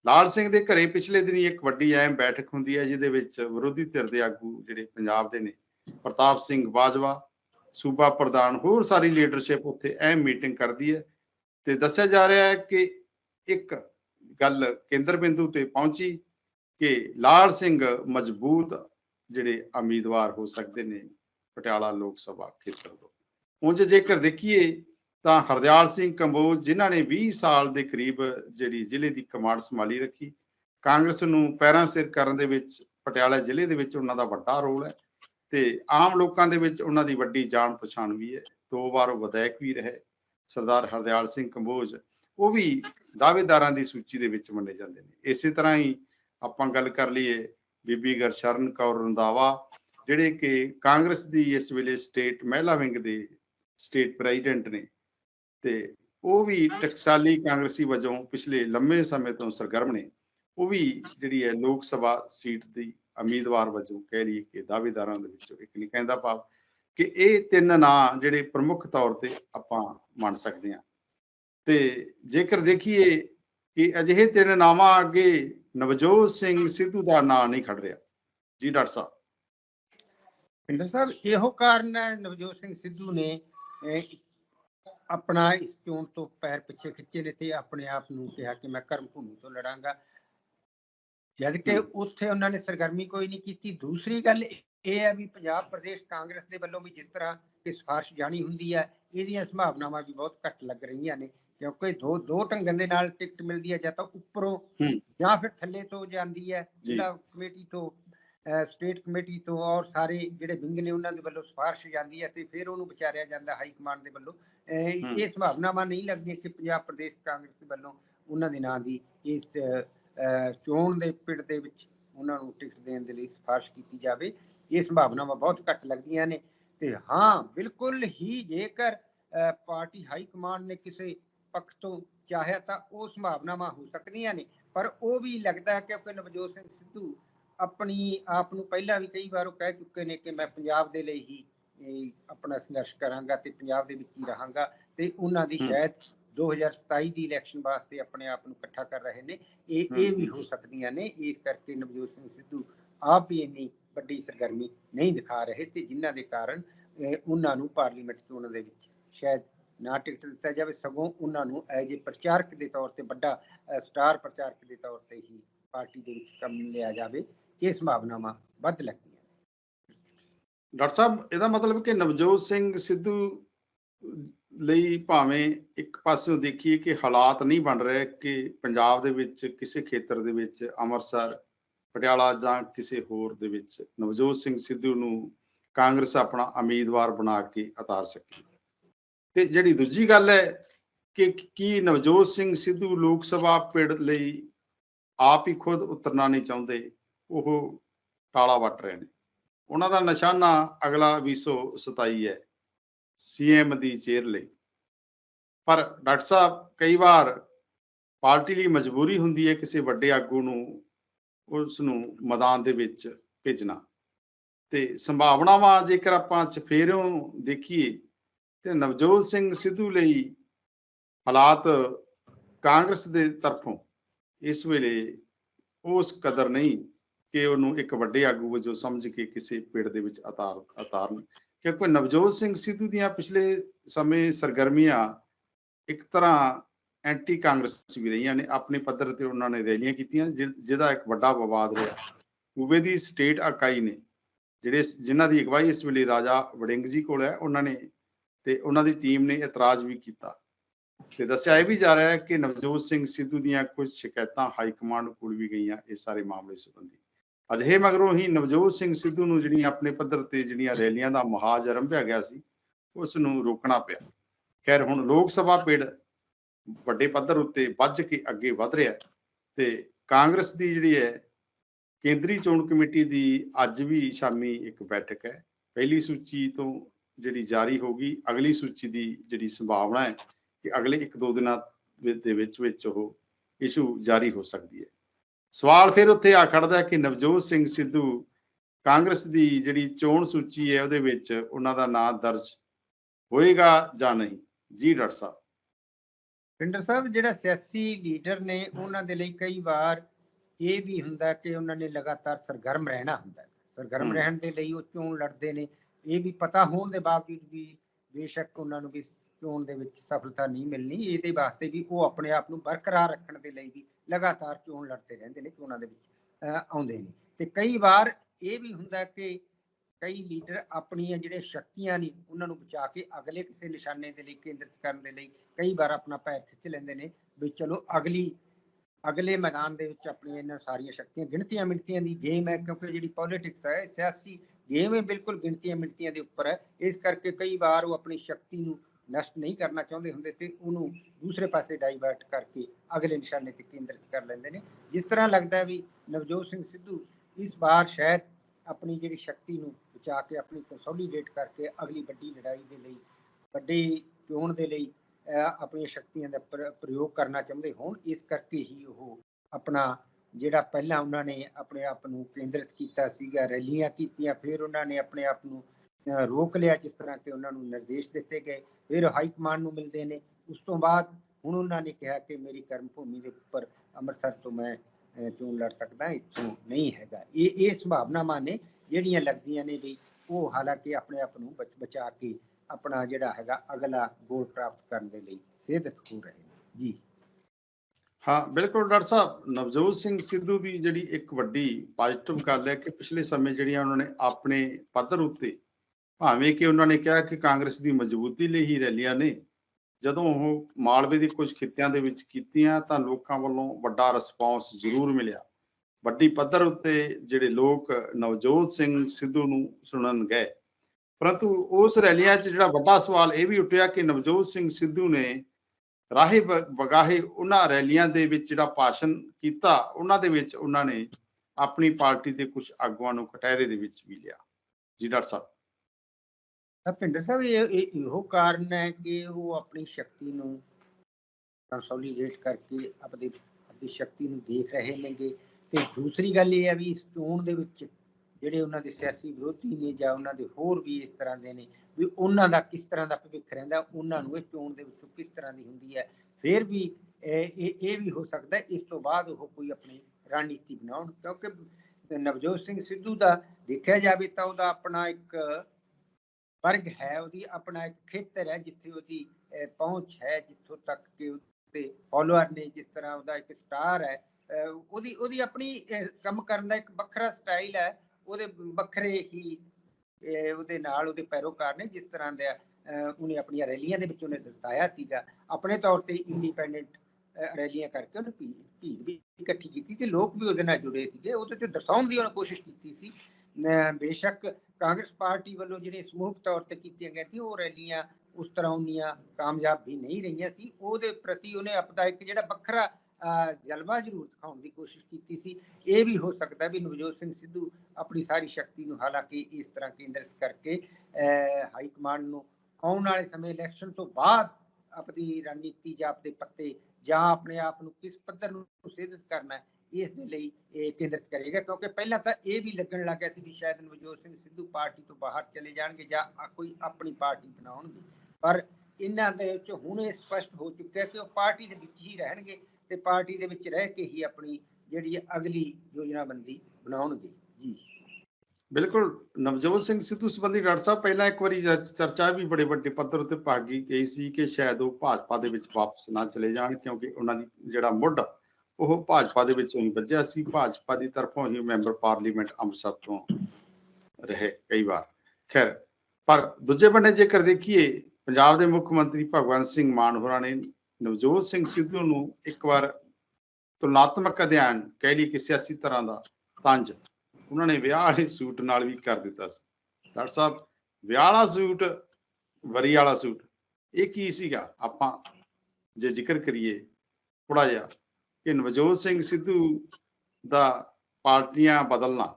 ਲਾਲ ਸਿੰਘ ਦੇ ਘਰੇ ਪਿਛਲੇ ਦਿਨੀ ਇੱਕ ਵੱਡੀ ਅਹਿਮ ਬੈਠਕ ਹੁੰਦੀ ਹੈ, ਜਿਹਦੇ ਵਿੱਚ ਵਿਰੋਧੀ ਧਿਰ ਦੇ ਆਗੂ ਜਿਹੜੇ ਪੰਜਾਬ ਦੇ ਨੇ, ਪ੍ਰਤਾਪ ਸਿੰਘ ਬਾਜਵਾ, ਸੂਬਾ ਪ੍ਰਧਾਨ, ਹੋਰ ਸਾਰੀ ਲੀਡਰਸ਼ਿਪ ਉੱਥੇ ਅਹਿਮ ਮੀਟਿੰਗ ਕਰਦੀ ਹੈ। ਤੇ ਦੱਸਿਆ ਜਾ ਰਿਹਾ ਹੈ ਕਿ ਇੱਕ ਗੱਲ ਕੇਂਦਰ ਬਿੰਦੂ ਤੇ ਪਹੁੰਚੀ ਕਿ ਲਾਲ ਸਿੰਘ ਮਜ਼ਬੂਤ ਜਿਹੜੇ ਉਮੀਦਵਾਰ ਹੋ ਸਕਦੇ ਨੇ ਪਟਿਆਲਾ ਲੋਕ ਸਭਾ ਖੇਤਰ ਤੋਂ। ਉਂਝ ਜੇਕਰ ਦੇਖੀਏ ਤਾਂ ਹਰਦਿਆਲ ਸਿੰਘ ਕੰਬੋਜ, ਜਿਨ੍ਹਾਂ ਨੇ 20 ਸਾਲ ਦੇ ਕਰੀਬ ਜਿਹੜੀ ਜ਼ਿਲ੍ਹੇ ਦੀ ਕਮਾਂਡ ਸੰਭਾਲੀ ਰੱਖੀ, ਕਾਂਗਰਸ ਨੂੰ ਪੈਰਾਂ ਸਿਰ ਕਰਨ ਦੇ ਵਿੱਚ, ਪਟਿਆਲਾ ਜ਼ਿਲ੍ਹੇ ਦੇ ਵਿੱਚ ਉਹਨਾਂ ਦਾ ਵੱਡਾ ਰੋਲ ਹੈ ਤੇ ਆਮ ਲੋਕਾਂ ਦੇ ਵਿੱਚ ਉਹਨਾਂ ਦੀ ਵੱਡੀ ਜਾਣ ਪਛਾਣ ਵੀ ਹੈ। ਦੋ ਵਾਰ ਉਹ ਵਿਧਾਇਕ ਵੀ ਰਹੇ। ਸਰਦਾਰ ਹਰਦਿਆਲ ਸਿੰਘ ਕੰਬੋਜ ਉਹ ਵੀ ਦਾਅਵੇਦਾਰਾਂ ਦੀ ਸੂਚੀ ਦੇ ਵਿੱਚ ਮੰਨੇ ਜਾਂਦੇ ਨੇ। ਇਸੇ ਤਰ੍ਹਾਂ ਹੀ ਆਪਾਂ ਗੱਲ ਕਰ ਲਈਏ ਬੀਬੀ ਗਰਸ਼ਰਨ ਕੌਰ ਰੰਦਾਵਾ ਜਿਹੜੇ ਕਿ ਕਾਂਗਰਸ ਦੀ ਇਸ ਵੇਲੇ ਸਟੇਟ ਮਹਿਲਾ ਵਿੰਗ ਦੇ ਸਟੇਟ ਪ੍ਰੈਜ਼ੀਡੈਂਟ ਨੇ ਤੇ ਉਹ ਵੀ ਟਕਸਾਲੀ ਕਾਂਗਰਸੀ ਵਜੋਂ ਪਿਛਲੇ ਲੰਮੇ ਸਮੇਂ ਤੋਂ ਸਰਗਰਮ ਨੇ। ਉਹ ਵੀ ਜਿਹੜੀ ਹੈ ਲੋਕ ਸਭਾ ਸੀਟ ਦੀ ਉਮੀਦਵਾਰ ਵਜੋਂ ਕਹਿ ਲਈਏ ਕਿ ਦਾਅਵੇਦਾਰਾਂ ਦੇ ਵਿੱਚੋਂ ਇੱਕ ਨਹੀਂ ਕਹਿੰਦਾ ਭਾਵ ਕਿ ਇਹ ਤਿੰਨ ਨਾਂ ਜਿਹੜੇ ਪ੍ਰਮੁੱਖ ਤੌਰ ਤੇ ਆਪਾਂ ਮੰਨ ਸਕਦੇ ਹਾਂ। ਤੇ ਜੇਕਰ ਦੇਖੀਏ ਕਿ ਅਜਿਹੇ ਤਿੰਨ ਨਾਵਾਂ ਅੱਗੇ ਨਵਜੋਤ ਸਿੰਘ ਸਿੱਧੂ ਦਾ ਨਾਂ ਨਹੀਂ ਖੜ ਰਿਹਾ। ਜੀ ਡਾਕਟਰ ਸਾਹਿਬ। ਪਿੰਡਰ ਸਾਹਿਬ ਇਹੋ ਕਾਰਨ ਹੈ ਨਵਜੋਤ ਸਿੰਘ ਸਿੱਧੂ ਨੇ ਆਪਣਾ ਇਸ ਚੋਣ ਤੋਂ ਪੈਰ ਪਿੱਛੇ ਖਿੱਚੇ ਨੇ ਤੇ ਆਪਣੇ ਆਪ ਨੂੰ ਕਿਹਾ ਕਿ ਮੈਂ ਕਰਮ ਭੂਮੀ ਤੋਂ ਲੜਾਂਗਾ। ਜਦ ਕਿ। ਉੱਥੇ ਉਹਨਾਂ ਨੇ ਸਰਗਰਮੀ ਕੋਈ ਨਹੀਂ ਕੀਤੀ। ਦੂਸਰੀ ਗੱਲ ਇਹ ਹੈ ਵੀ ਪੰਜਾਬ ਪ੍ਰਦੇਸ਼ ਕਾਂਗਰਸ ਦੇ ਵੱਲੋਂ ਵੀ ਜਿਸ ਤਰ੍ਹਾਂ ਕਿ ਸਿਫਾਰਿਸ਼ ਜਾਣੀ ਹੁੰਦੀ ਹੈ ਇਹਦੀਆਂ ਸੰਭਾਵਨਾਵਾਂ ਵੀ ਬਹੁਤ ਘੱਟ ਲੱਗ ਰਹੀਆਂ ਨੇ। ਕਿਉਂਕਿ ਦੋ ਦੋ ਢੰਗਾਂ ਦੇ ਨਾਲ ਟਿਕਟ ਮਿਲਦੀ ਹੈ ਜਾਂ ਤਾਂ ਉੱਪਰੋਂ। ਜਾਂ ਫਿਰ ਥੱਲੇ ਤੋਂ ਜਾਂਦੀ ਹੈ ਜੀ। ਜ਼ਿਲ੍ਹਾ ਕਮੇਟੀ ਤੋਂ ਸਟੇਟ ਕਮੇਟੀ ਤੋਂ ਔਰ ਸਾਰੇ ਜਿਹੜੇ ਵਿੰਗ ਨੇ ਉਹਨਾਂ ਦੇ ਵੱਲੋਂ ਸਿਫਾਰਿਸ਼ ਜਾਂਦੀ ਹੈ ਤੇ ਫਿਰ ਉਹਨੂੰ ਵਿਚਾਰਿਆ ਜਾਂਦਾ ਹਾਈ ਕਮਾਂਡ ਦੇ ਵੱਲੋਂ। ਇਹ ਸੰਭਾਵਨਾਵਾਂ ਨਹੀਂ ਲੱਗਦੀਆਂ ਕਿ ਪੰਜਾਬ ਪ੍ਰਦੇਸ਼ ਕਾਂਗਰਸ ਦੇ ਵੱਲੋਂ ਉਹਨਾਂ ਦੇ ਨਾਂ ਦੀ ਇਸ ਚੋਣ ਦੇ ਪਿੰਡ ਦੇ ਵਿੱਚ ਉਹਨਾਂ ਨੂੰ ਟਿਕਟ ਦੇਣ ਦੇ ਲਈ ਸਿਫਾਰਿਸ਼ ਕੀਤੀ ਜਾਵੇ ਇਹ ਸੰਭਾਵਨਾਵਾਂ ਬਹੁਤ ਘੱਟ ਲੱਗਦੀਆਂ ਨੇ ਤੇ ਹਾਂ ਬਿਲਕੁਲ ਹੀ ਜੇਕਰ ਪਾਰਟੀ ਹਾਈ ਕਮਾਂਡ ਨੇ ਕਿਸੇ ਪੱਖ ਤੋਂ ਚਾਹਿਆ ਤਾਂ ਉਹ ਸੰਭਾਵਨਾਵਾਂ ਹੋ ਸਕਦੀਆਂ ਨੇ ਪਰ ਉਹ ਵੀ ਲੱਗਦਾ ਹੈ ਕਿਉਂਕਿ ਨਵਜੋਤ ਸਿੰਘ ਸਿੱਧੂ ਆਪਣੀ ਆਪ ਨੂੰ ਪਹਿਲਾਂ ਵੀ ਕਈ ਵਾਰ ਉਹ ਕਹਿ ਚੁੱਕੇ ਨੇ ਕਿ ਮੈਂ ਪੰਜਾਬ ਦੇ ਲਈ ਹੀ ਆਪਣਾ ਸੰਘਰਸ਼ ਕਰਾਂਗਾ ਤੇ ਪੰਜਾਬ ਦੇ ਵਿੱਚ ਹੀ ਰਹਾਂਗਾ ਤੇ ਉਹਨਾਂ ਦੀ। ਸ਼ਾਇਦ 2027 ਦੀ ਇਲੈਕਸ਼ਨ ਵਾਸਤੇ ਆਪਣੇ ਆਪ ਨੂੰ ਇਕੱਠਾ ਕਰ ਰਹੇ ਨੇ ਇਹ ਇਹ ਵੀ। ਹੋ ਸਕਦੀਆਂ ਨੇ ਇਸ ਕਰਕੇ ਨਵਜੋਤ ਸਿੰਘ ਸਿੱਧੂ ਆਪ ਵੀ ਇੰਨੀ ਵੱਡੀ ਸਰਗਰਮੀ ਨਹੀਂ ਦਿਖਾ ਰਹੇ ਤੇ ਜਿਨ੍ਹਾਂ ਦੇ ਕਾਰਨ ਉਹਨਾਂ ਨੂੰ ਪਾਰਲੀਮੈਂਟ ਚੋਣਾਂ ਦੇ ਵਿੱਚ ਸ਼ਾਇਦ ਨਾ ਟਿਕਟ ਦਿੱਤਾ ਜਾਵੇ, ਸਗੋਂ ਉਹਨਾਂ ਨੂੰ ਐਜ ਏ ਪ੍ਰਚਾਰਕ ਦੇ ਤੌਰ ਤੇ ਵੱਡਾ ਸਟਾਰ ਪ੍ਰਚਾਰਕ ਦੇ ਤੌਰ ਤੇ ਹੀ ਪਾਰਟੀ ਦੇ ਵਿੱਚ ਕੰਮ ਲਿਆ ਜਾਵੇ, ਇਹ ਸੰਭਾਵਨਾਵਾਂ ਵੱਧ ਲੱਗਦੀਆਂ ਡਾਕਟਰ ਸਾਹਿਬ, ਇਹਦਾ ਮਤਲਬ ਕਿ ਨਵਜੋਤ ਸਿੰਘ ਸਿੱਧੂ ਲਈ ਭਾਵੇਂ ਇੱਕ ਪਾਸੇ ਦੇਖੀਏ ਕਿ ਹਾਲਾਤ ਨਹੀਂ ਬਣ ਰਹੇ ਕਿ ਪੰਜਾਬ ਦੇ ਵਿੱਚ ਕਿਸੇ ਖੇਤਰ ਦੇ ਵਿੱਚ ਅੰਮ੍ਰਿਤਸਰ, ਪਟਿਆਲਾ ਜਾਂ ਕਿਸੇ ਹੋਰ ਦੇ ਵਿੱਚ ਨਵਜੋਤ ਸਿੰਘ ਸਿੱਧੂ ਨੂੰ ਕਾਂਗਰਸ ਆਪਣਾ ਉਮੀਦਵਾਰ ਬਣਾ ਕੇ ਉਤਾਰ ਸਕੇ। ਤੇ ਜਿਹੜੀ ਦੂਜੀ ਗੱਲ ਹੈ ਕਿ ਕੀ ਨਵਜੋਤ ਸਿੰਘ ਸਿੱਧੂ ਲੋਕ ਸਭਾ ਪਿੜ ਲਈ ਆਪ ਹੀ ਖੁਦ ਉਤਰਨਾ ਨਹੀਂ ਚਾਹੁੰਦੇ, ਉਹ ਟਾਲਾ ਵੱਟ ਰਹੇ ਨੇ। ਉਹਨਾਂ ਦਾ ਨਿਸ਼ਾਨਾ ਅਗਲਾ 2027 ਹੈ ਸੀਐਮ ਦੀ ਚੇਅਰ ਲਈ। ਪਰ ਡਾਕਟਰ ਸਾਹਿਬ, ਕਈ ਵਾਰ ਪਾਰਟੀ ਲਈ ਮਜਬੂਰੀ ਹੁੰਦੀ ਹੈ ਕਿਸੇ ਵੱਡੇ ਆਗੂ ਨੂੰ, ਉਸ ਨੂੰ ਮੈਦਾਨ ਦੇ ਵਿੱਚ ਭੇਜਣਾ। ਤੇ ਸੰਭਾਵਨਾਵਾਂ ਜੇਕਰ ਆਪਾਂ ਚਫੇਰਿਓਂ ਦੇਖੀਏ ਤੇ ਨਵਜੋਤ ਸਿੰਘ ਸਿੱਧੂ ਲਈ ਹਾਲਾਤ ਕਾਂਗਰਸ ਦੇ ਤਰਫੋਂ ਇਸ ਵੇਲੇ ਉਸ ਕਦਰ ਨਹੀਂ ਕਿ ਉਹਨੂੰ ਇੱਕ ਵੱਡੇ ਆਗੂ ਵਜੋਂ ਸਮਝ ਕੇ ਕਿਸੇ ਪਿੰਡ ਦੇ ਵਿੱਚ ਅਤਾਰ, ਅਤਾਰਨ। ਕਿਉਂਕਿ ਨਵਜੋਤ ਸਿੰਘ ਸਿੱਧੂ ਦੀਆਂ ਪਿਛਲੇ ਸਮੇਂ ਸਰਗਰਮੀਆਂ ਇੱਕ ਤਰ੍ਹਾਂ ਐਂਟੀ ਕਾਂਗਰਸ ਵੀ ਰਹੀਆਂ ਨੇ। ਆਪਣੇ ਪੱਧਰ ਤੇ ਉਹਨਾਂ ਨੇ ਰੈਲੀਆਂ ਕੀਤੀਆਂ ਜਿਹ- ਜਿਹਦਾ ਇੱਕ ਵੱਡਾ ਵਿਵਾਦ ਹੋਇਆ। ਸੂਬੇ ਦੀ ਸਟੇਟ ਇਕਾਈ ਨੇ, ਜਿਹੜੇ ਸ- ਜਿਨ੍ਹਾਂ ਦੀ ਅਗਵਾਈ ਇਸ ਵੇਲੇ ਰਾਜਾ ਵੜਿੰਗ ਜੀ ਕੋਲ ਹੈ, ਉਹਨਾਂ ਨੇ ਤੇ ਉਹਨਾਂ ਦੀ ਟੀਮ ਨੇ ਇਤਰਾਜ਼ ਵੀ ਕੀਤਾ। ਤੇ ਦੱਸਿਆ ਇਹ ਵੀ ਜਾ ਰਿਹਾ ਹੈ ਕਿ ਨਵਜੋਤ ਸਿੰਘ ਸਿੱਧੂ ਦੀਆਂ ਕੁਝ ਸ਼ਿਕਾਇਤਾਂ ਹਾਈ ਕਮਾਂਡ ਕੋਲ ਵੀ ਗਈਆਂ ਇਸ ਸਾਰੇ ਮਾਮਲੇ ਸੰਬੰਧੀ। ਅਜਿਹੇ ਮਗਰੋਂ ਹੀ ਨਵਜੋਤ ਸਿੰਘ ਸਿੱਧੂ ਨੂੰ ਜਿਹੜੀਆਂ ਆਪਣੇ ਪੱਧਰ ਤੇ ਜਿਹੜੀਆਂ ਰੈਲੀਆਂ ਦਾ ਮਹਾਜ ਆਰੰਭਿਆ ਗਿਆ ਸੀ, ਉਸ ਨੂੰ ਰੋਕਣਾ ਪਿਆ। ਖੈਰ, ਹੁਣ ਲੋਕ ਸਭਾ ਪੇੜ ਵੱਡੇ ਪੱਧਰ ਉੱਤੇ ਵੱਜ ਕੇ ਅੱਗੇ ਵਧ ਰਿਹਾ ਤੇ ਕਾਂਗਰਸ ਦੀ ਜਿਹੜੀ ਹੈ ਕੇਂਦਰੀ ਚੋਣ ਕਮੇਟੀ ਦੀ ਅੱਜ ਵੀ ਸ਼ਾਮੀ ਇੱਕ ਬੈਠਕ ਹੈ। ਪਹਿਲੀ ਸੂਚੀ ਤੋਂ ਜਿਹੜੀ ਜਾਰੀ ਹੋਗੀ ਅਗਲੀ ਸੂਚੀ ਦੀ ਜਿਹੜੀ ਸੰਭਾਵਨਾ ਹੈ ਕਿ ਅਗਲੇ 1-2 ਦਿਨਾਂ ਦੇ ਵਿੱਚ ਵਿੱਚ ਉਹ ਇਸ਼ੂ ਜਾਰੀ ਹੋ ਸਕਦੀ ਹੈ। ਸਵਾਲ ਫਿਰ ਉੱਥੇ ਆ ਖੜਦਾ ਹੈ ਕਿ ਨਵਜੋਤ ਸਿੰਘ ਸਿੱਧੂ ਕਾਂਗਰਸ ਦੀ ਜਿਹੜੀ ਚੋਣ ਸੂਚੀ ਹੈ ਉਹਦੇ ਵਿੱਚ ਉਹਨਾਂ ਦਾ ਨਾਮ ਦਰਜ ਹੋਏਗਾ ਜਾਂ ਨਹੀਂ? ਜੀ ਡਾਕਟਰ ਸਾਹਿਬ। ਪਿੰਡਰ ਸਾਹਿਬ ਜਿਹੜਾ ਸਿਆਸੀ ਲੀਡਰ ਨੇ ਉਹਨਾਂ ਦੇ ਲਈ ਕਈ ਵਾਰ ਇਹ ਵੀ ਹੁੰਦਾ ਕਿ ਉਹਨਾਂ ਨੇ ਲਗਾਤਾਰ ਸਰਗਰਮ ਰਹਿਣਾ ਹੁੰਦਾ ਹੈ। ਸਰਗਰਮ। ਰਹਿਣ ਦੇ ਲਈ ਉਹ ਚੋਣ ਲੜਦੇ ਨੇ। ਇਹ ਵੀ ਪਤਾ ਹੋਣ ਦੇ ਬਾਵਜੂਦ ਵੀ ਬੇਸ਼ੱਕ ਉਹਨਾਂ ਨੂੰ ਵੀ ਚੋਣ ਦੇ ਵਿੱਚ ਸਫਲਤਾ ਨਹੀਂ ਮਿਲਣੀ। ਇਹਦੇ ਵਾਸਤੇ ਵੀ ਉਹ ਆਪਣੇ ਆਪ ਨੂੰ ਬਰਕਰਾਰ ਰੱਖਣ ਦੇ ਲਈ ਵੀ ਲਗਾਤਾਰ ਚੋਣ ਲੜਦੇ ਰਹਿੰਦੇ ਨੇ, ਚੋਣਾਂ ਦੇ ਵਿੱਚ ਆਉਂਦੇ ਨੇ। ਤੇ ਕਈ ਵਾਰ ਇਹ ਵੀ ਹੁੰਦਾ ਕਿ ਕਈ ਲੀਡਰ ਆਪਣੀਆਂ ਜਿਹੜੇ ਸ਼ਕਤੀਆਂ ਨੇ, ਉਹਨਾਂ ਨੂੰ ਬਚਾ ਕੇ ਅਗਲੇ ਕਿਸੇ ਨਿਸ਼ਾਨੇ ਦੇ ਲਈ, ਕੇਂਦਰਿਤ ਕਰਨ ਦੇ ਲਈ ਕਈ ਵਾਰ ਆਪਣਾ ਪੈਰ ਖਿੱਚ ਲੈਂਦੇ ਨੇ ਵੀ ਚਲੋ ਅਗਲੀ, ਅਗਲੇ ਮੈਦਾਨ ਦੇ ਵਿੱਚ ਆਪਣੀਆਂ ਇਹਨਾਂ ਸਾਰੀਆਂ ਸ਼ਕਤੀਆਂ ਗਿਣਤੀਆਂ ਮਿਣਤੀਆਂ ਦੀ ਗੇਮ ਹੈ, ਕਿਉਂਕਿ ਜਿਹੜੀ ਪੋਲਿਟਿਕਸ ਹੈ, ਸਿਆਸੀ ਗੇਮ ਬਿਲਕੁਲ ਗਿਣਤੀਆਂ ਮਿਣਤੀਆਂ ਦੇ ਉੱਪਰ ਹੈ, ਇਸ ਕਰਕੇ ਕਈ ਵਾਰ ਉਹ ਆਪਣੀ ਸ਼ਕਤੀ ਨੂੰ ਨਸ਼ਟ ਨਹੀਂ ਕਰਨਾ ਚਾਹੁੰਦੇ ਹੁੰਦੇ ਤੇ ਉਹਨੂੰ ਦੂਸਰੇ ਪਾਸੇ ਡਾਈਵਰਟ ਕਰਕੇ ਅਗਲੇ ਨਿਸ਼ਾਨੇ ਤੇ ਕੇਂਦਰਿਤ ਕਰ ਲੈਂਦੇ ਨੇ। ਜਿਸ ਤਰ੍ਹਾਂ ਲੱਗਦਾ ਵੀ ਨਵਜੋਤ ਸਿੰਘ ਸਿੱਧੂ ਇਸ ਵਾਰ ਸ਼ਾਇਦ ਆਪਣੀ ਜਿਹੜੀ ਸ਼ਕਤੀ ਨੂੰ ਬਚਾ ਕੇ, ਆਪਣੀ ਕੰਸੋਲੀਡੇਟ ਕਰਕੇ ਅਗਲੀ ਵੱਡੀ ਲੜਾਈ ਦੇ ਲਈ, ਵੱਡੀ ਚੋਣ ਦੇ ਲਈ ਆਪਣੀਆਂ ਸ਼ਕਤੀਆਂ ਦਾ ਪ੍ਰ- ਪ੍ਰਯੋਗ ਕਰਨਾ ਚਾਹੁੰਦੇ ਹੋਣ, ਇਸ ਕਰਕੇ ਹੀ ਉਹ ਆਪਣਾ ਜਿਹੜਾ ਪਹਿਲਾਂ ਉਹਨਾਂ ਨੇ ਆਪਣੇ ਆਪ ਨੂੰ ਕੇਂਦਰਿਤ ਕੀਤਾ ਸੀਗਾ, ਰੈਲੀਆਂ ਕੀਤੀਆਂ, ਫਿਰ ਉਹਨਾਂ ਨੇ ਆਪਣੇ ਆਪ ਨੂੰ ਰੋਕ ਲਿਆ ਜਿਸ ਤਰ੍ਹਾਂ ਕਿ ਉਹਨਾਂ ਨੂੰ ਨਿਰਦੇਸ਼ ਦਿੱਤੇ ਗਏ। ਫਿਰ ਹਾਈ ਕਮਾਂਡ ਨੂੰ ਮਿਲਦੇ ਨੇ। ਉਸ ਤੋਂ ਬਾਅਦ ਹੁਣ ਉਹਨਾਂ ਨੇ ਕਿਹਾ ਕਿ ਮੇਰੀ ਕਰਮ ਭੂਮੀ ਦੇ ਉੱਪਰ ਅੰਮ੍ਰਿਤਸਰ ਤੋਂ ਮੈਂ ਚੋਣ ਲੜ ਸਕਦਾ, ਇੱਥੋਂ ਨਹੀਂ ਹੈਗਾ। ਇਹ ਇਹ ਸੰਭਾਵਨਾਵਾਂ ਨੇ ਜਿਹੜੀਆਂ ਲੱਗਦੀਆਂ ਨੇ ਵੀ ਉਹ ਹਾਲਾਂਕਿ ਆਪਣੇ ਆਪ ਨੂੰ ਬਚ- ਬਚਾ ਕੇ ਆਪਣਾ ਜਿਹੜਾ ਹੈਗਾ ਅਗਲਾ ਗੋਲ ਪ੍ਰਾਪਤ ਕਰਨ ਦੇ ਲਈ ਸਿਹਦਤ ਹੋ ਰਹੇ ਨੇ। ਜੀ। ਹਾਂ, ਬਿਲਕੁਲ ਡਾਕਟਰ ਸਾਹਿਬ, ਨਵਜੋਤ ਸਿੰਘ ਸਿੱਧੂ ਦੀ ਜਿਹੜੀ ਇੱਕ ਵੱਡੀ ਪੋਜ਼ਿਟਿਵ ਗੱਲ ਹੈ ਕਿ ਪਿਛਲੇ ਸਮੇਂ ਜਿਹੜੀਆਂ ਉਹਨਾਂ ਨੇ ਆਪਣੇ ਪੱਧਰ ਉੱਤੇ, ਭਾਵੇਂ ਕਿ ਉਹਨਾਂ ਨੇ ਕਿਹਾ ਕਿ ਕਾਂਗਰਸ ਦੀ ਮਜ਼ਬੂਤੀ ਲਈ ਹੀ ਰੈਲੀਆਂ ਨੇ, ਜਦੋਂ ਉਹ ਮਾਲਵੇ ਦੇ ਕੁਝ ਖਿੱਤਿਆਂ ਦੇ ਵਿੱਚ ਕੀਤੀਆਂ ਤਾਂ ਲੋਕਾਂ ਵੱਲੋਂ ਵੱਡਾ ਰਿਸਪਾਂਸ ਜ਼ਰੂਰ ਮਿਲਿਆ। ਵੱਡੀ ਪੱਧਰ ਉੱਤੇ ਜਿਹੜੇ ਲੋਕ ਨਵਜੋਤ ਸਿੰਘ ਸਿੱਧੂ ਨੂੰ ਸੁਣਨ ਗਏ। ਪਰੰਤੂ ਉਸ ਰੈਲੀਆਂ 'ਚ ਜਿਹੜਾ ਵੱਡਾ ਸਵਾਲ ਇਹ ਵੀ ਉੱਠਿਆ ਕਿ ਨਵਜੋਤ ਸਿੰਘ ਸਿੱਧੂ ਨੇ ਰਾਹੇ ਬਗਾਹੇ ਉਹਨਾਂ ਰੈਲੀਆਂ ਦੇ ਵਿੱਚ ਜਿਹੜਾ ਭਾਸ਼ਣ ਕੀਤਾ, ਉਹਨਾਂ ਦੇ ਵਿੱਚ ਉਹਨਾਂ ਨੇ ਆਪਣੀ ਪਾਰਟੀ ਦੇ ਕੁਝ ਆਗੂਆਂ ਨੂੰ ਕਟਹਿਰੇ ਦੇ ਵਿੱਚ ਵੀ ਲਿਆ। ਜੀ ਡਾਕਟਰ ਸਾਹਿਬ। ਤਾਂ ਸਾਹਿਬ, ਇਹ- ਇਹੋ ਕਾਰਨ ਹੈ ਕਿ ਉਹ ਆਪਣੀ ਸ਼ਕਤੀ ਨੂੰ ਕੰਸੋਲੀਡੇਟ ਕਰਕੇ ਆਪਣੀ ਆਪਣੀ ਸ਼ਕਤੀ ਨੂੰ ਦੇਖ ਰਹੇ ਨੇਗੇ। ਤੇ ਦੂਸਰੀ ਗੱਲ ਇਹ ਹੈ ਵੀ ਇਸ ਚੋਣ ਦੇ ਵਿੱਚ ਜਿਹੜੇ ਉਹਨਾਂ ਦੇ ਸਿਆਸੀ ਵਿਰੋਧੀ ਨੇ ਜਾਂ ਉਹਨਾਂ ਦੇ ਹੋਰ ਵੀ ਇਸ ਤਰ੍ਹਾਂ ਦੇ ਨੇ, ਵੀ ਉਹਨਾਂ ਦਾ ਕਿਸ ਤਰ੍ਹਾਂ ਦਾ ਭਵਿੱਖ ਰਹਿੰਦਾ, ਉਹਨਾਂ ਨੂੰ ਇਹ ਚੋਣ ਦੇ ਵਿੱਚੋਂ ਕਿਸ ਤਰ੍ਹਾਂ ਦੀ ਹੁੰਦੀ ਹੈ? ਫਿਰ ਵੀ ਇਹ ਇਹ ਵੀ ਹੋ ਸਕਦਾ ਇਸ ਤੋਂ ਬਾਅਦ ਉਹ ਕੋਈ ਆਪਣੀ ਰਣਨੀਤੀ ਬਣਾਉਣ, ਕਿਉਂਕਿ ਨਵਜੋਤ ਸਿੰਘ ਸਿੱਧੂ ਦਾ ਦੇਖਿਆ ਜਾਵੇ ਤਾਂ ਉਹਦਾ ਆਪਣਾ ਇੱਕ ਵਰਗ ਹੈ, ਉਹਦੀ ਆਪਣਾ ਇੱਕ ਖੇਤਰ ਹੈ, ਜਿੱਥੇ ਉਹਦੀ ਪਹੁੰਚ ਹੈ, ਜਿੱਥੋਂ ਤੱਕ ਕਿ ਉਹਦੇ ਫਾਲੋਅਰ ਨੇ ਜਿਸ ਤਰ੍ਹਾਂ ਉਹਦਾ ਇੱਕ ਸਟਾਰ ਹੈ ਉਹਦੀ ਉਹਦੀ ਆਪਣੀ ਕੰਮ ਕਰਨ ਦਾ ਇੱਕ ਵੱਖਰਾ ਸਟਾਈਲ ਹੈ ਉਹਦੇ ਵੱਖਰੇ ਹੀ ਅਹ, ਉਹਦੇ ਨਾਲ ਉਹਦੇ ਪੈਰੋਕਾਰ ਨੇ ਜਿਸ ਤਰ੍ਹਾਂ ਦਾ ਉਹਨੇ ਆਪਣੀਆਂ ਰੈਲੀਆਂ ਦੇ ਵਿੱਚ ਉਹਨੇ ਦਰਸਾਇਆ ਸੀਗਾ। ਆਪਣੇ ਤੌਰ ਤੇ ਇੰਡੀਪੈਂਡੈਂਟ ਰੈਲੀਆਂ ਕਰਕੇ ਉਹਨੇ ਭੀੜ ਵੀ ਇਕੱਠੀ ਕੀਤੀ ਤੇ ਲੋਕ ਵੀ ਉਹਦੇ ਨਾਲ ਜੁੜੇ ਸੀਗੇ। ਉਹਦੇ ਤੇ ਦਰਸਾਉਣ ਦੀ ਉਹਨੇ ਕੋਸ਼ਿਸ਼ ਕੀਤੀ ਸੀ। ਅਹ, ਬੇਸ਼ੱਕ ਕਾਂਗਰਸ ਪਾਰਟੀ ਵੱਲੋਂ ਜਿਹੜੇ ਸਮੂਹਕ ਤੌਰ ਤੇ ਕੀਤੀਆਂ ਗਈਆਂ ਸੀ ਉਹ ਰੈਲੀਆਂ ਉਸ ਤਰ੍ਹਾਂ ਉਹਨੀਆਂ ਕਾਮਯਾਬ ਵੀ ਨਹੀਂ ਰਹੀਆਂ ਸੀ। ਉਹਦੇ ਪ੍ਰਤੀ ਉਹਨੇ ਆਪਦਾ ਇੱਕ ਜਿਹੜਾ ਵੱਖਰਾ ਜਲਵਾ ਜ਼ਰੂਰ ਦਿਖਾਉਣ ਦੀ ਕੋਸ਼ਿਸ਼ ਕੀਤੀ ਸੀ। ਇਹ ਵੀ ਹੋ ਸਕਦਾ ਵੀ ਨਵਜੋਤ ਸਿੰਘ ਸਿੱਧੂ ਆਪਣੀ ਸਾਰੀ ਸ਼ਕਤੀ ਨੂੰ ਹਾਲਾਂਕਿ ਇਸ ਤਰ੍ਹਾਂ ਕੇਂਦਰਿਤ ਕਰਕੇ ਹਾਈ ਕਮਾਂਡ ਨੂੰ ਆਉਣ ਵਾਲੇ ਸਮੇਂ ਇਲੈਕਸ਼ਨ ਤੋਂ ਬਾਅਦ ਆਪਣੀ ਰਣਨੀਤੀ ਜਾਂ ਆਪਣੇ ਪੱਤੇ ਜਾਂ ਆਪਣੇ ਆਪ ਨੂੰ ਕਿਸ ਪੱਧਰ ਨੂੰ ਸਿੱਧਤ ਕਰਨਾ ਹੈ, ਇਸ ਦੇ ਲਈ ਇਹ ਕੇਂਦਰਿਤ ਕਰੇਗਾ। ਕਿਉਂਕਿ ਪਹਿਲਾਂ ਤਾਂ ਇਹ ਵੀ ਲੱਗਣ ਲੱਗਿਆ ਸੀ ਵੀ ਸ਼ਾਇਦ ਨਵਜੋਤ ਸਿੰਘ ਸਿੱਧੂ ਪਾਰਟੀ ਤੋਂ ਬਾਹਰ ਚਲੇ ਜਾਣਗੇ ਜਾਂ ਕੋਈ ਆਪਣੀ ਪਾਰਟੀ ਬਣਾਉਣਗੇ। ਪਰ ਇਹਨਾਂ ਦੇ ਵਿੱਚ ਹੁਣ ਇਹ ਸਪਸ਼ਟ ਹੋ ਚੁੱਕਿਆ ਕਿ ਉਹ ਪਾਰਟੀ ਦੇ ਵਿੱਚ ਹੀ ਰਹਿਣਗੇ। ਤੇ ਪਾਰਟੀ ਦੇ ਵਿੱਚ ਰਹਿ ਕੇ ਹੀ ਆਪਣੀ ਜਿਹੜੀ ਅਗਲੀ ਯੋਜਨਾਬੰਦੀ ਬਣਾਉਣਗੇ। ਜੀ। ਬਿਲਕੁਲ। ਨਵਜੋਤ ਸਿੰਘ ਸਿੱਧੂ ਸੰਬੰਧੀ ਡਾਕਟਰ ਸਾਹਿਬ, ਪਹਿਲਾਂ ਇੱਕ ਵਾਰੀ ਚਰਚਾ ਵੀ ਬੜੇ ਵੱਡੇ ਪੱਧਰ ਉੱਤੇ ਭਾਗੀ ਗਈ ਸੀ ਕਿ ਸ਼ਾਇਦ ਉਹ ਭਾਜਪਾ ਦੇ ਵਿੱਚ ਵਾਪਸ ਨਾ ਚਲੇ ਜਾਣ ਕਿਉਂਕਿ ਉਹਨਾਂ ਦੀ ਜਿਹੜਾ ਮੁੱਢ, ਉਹ ਭਾਜਪਾ ਦੇ ਵਿੱਚੋਂ ਹੀ ਵੱਜਿਆ ਸੀ। ਭਾਜਪਾ ਦੀ ਤਰਫੋਂ ਹੀ ਮੈਂਬਰ ਪਾਰਲੀਮੈਂਟ ਅੰਮ੍ਰਿਤਸਰ ਤੋਂ ਰਹੇ ਕਈ ਵਾਰ। ਖੈਰ, ਪਰ ਦੂਜੇ ਬੰਨੇ ਜੇਕਰ ਦੇਖੀਏ, ਪੰਜਾਬ ਦੇ ਮੁੱਖ ਮੰਤਰੀ ਭਗਵੰਤ ਸਿੰਘ ਮਾਨ ਹੋਰਾਂ ਨੇ ਨਵਜੋਤ ਸਿੰਘ ਸਿੱਧੂ ਨੂੰ ਇੱਕ ਵਾਰ ਤੁਲਨਾਤਮਕ ਅਧਿਐਨ ਕਹਿ ਲਈ ਕਿ ਸਿਆਸੀ ਤਰ੍ਹਾਂ ਦਾ ਤੰਜ, ਉਹਨਾਂ ਨੇ ਵਿਆਹ ਵਾਲੇ ਸੂਟ ਨਾਲ ਵੀ ਕਰ ਦਿੱਤਾ ਸੀ। ਡਾਕਟਰ ਸਾਹਿਬ, ਵਿਆਹ ਵਾਲਾ ਸੂਟ, ਵਰੀ ਵਾਲਾ ਸੂਟ, ਇਹ ਕੀ ਸੀਗਾ? ਆਪਾਂ ਜੇ ਜ਼ਿਕਰ ਕਰੀਏ ਥੋੜਾ ਜਿਹਾ ਕਿ ਨਵਜੋਤ ਸਿੰਘ ਸਿੱਧੂ ਦਾ ਪਾਰਟੀਆਂ ਬਦਲਣਾ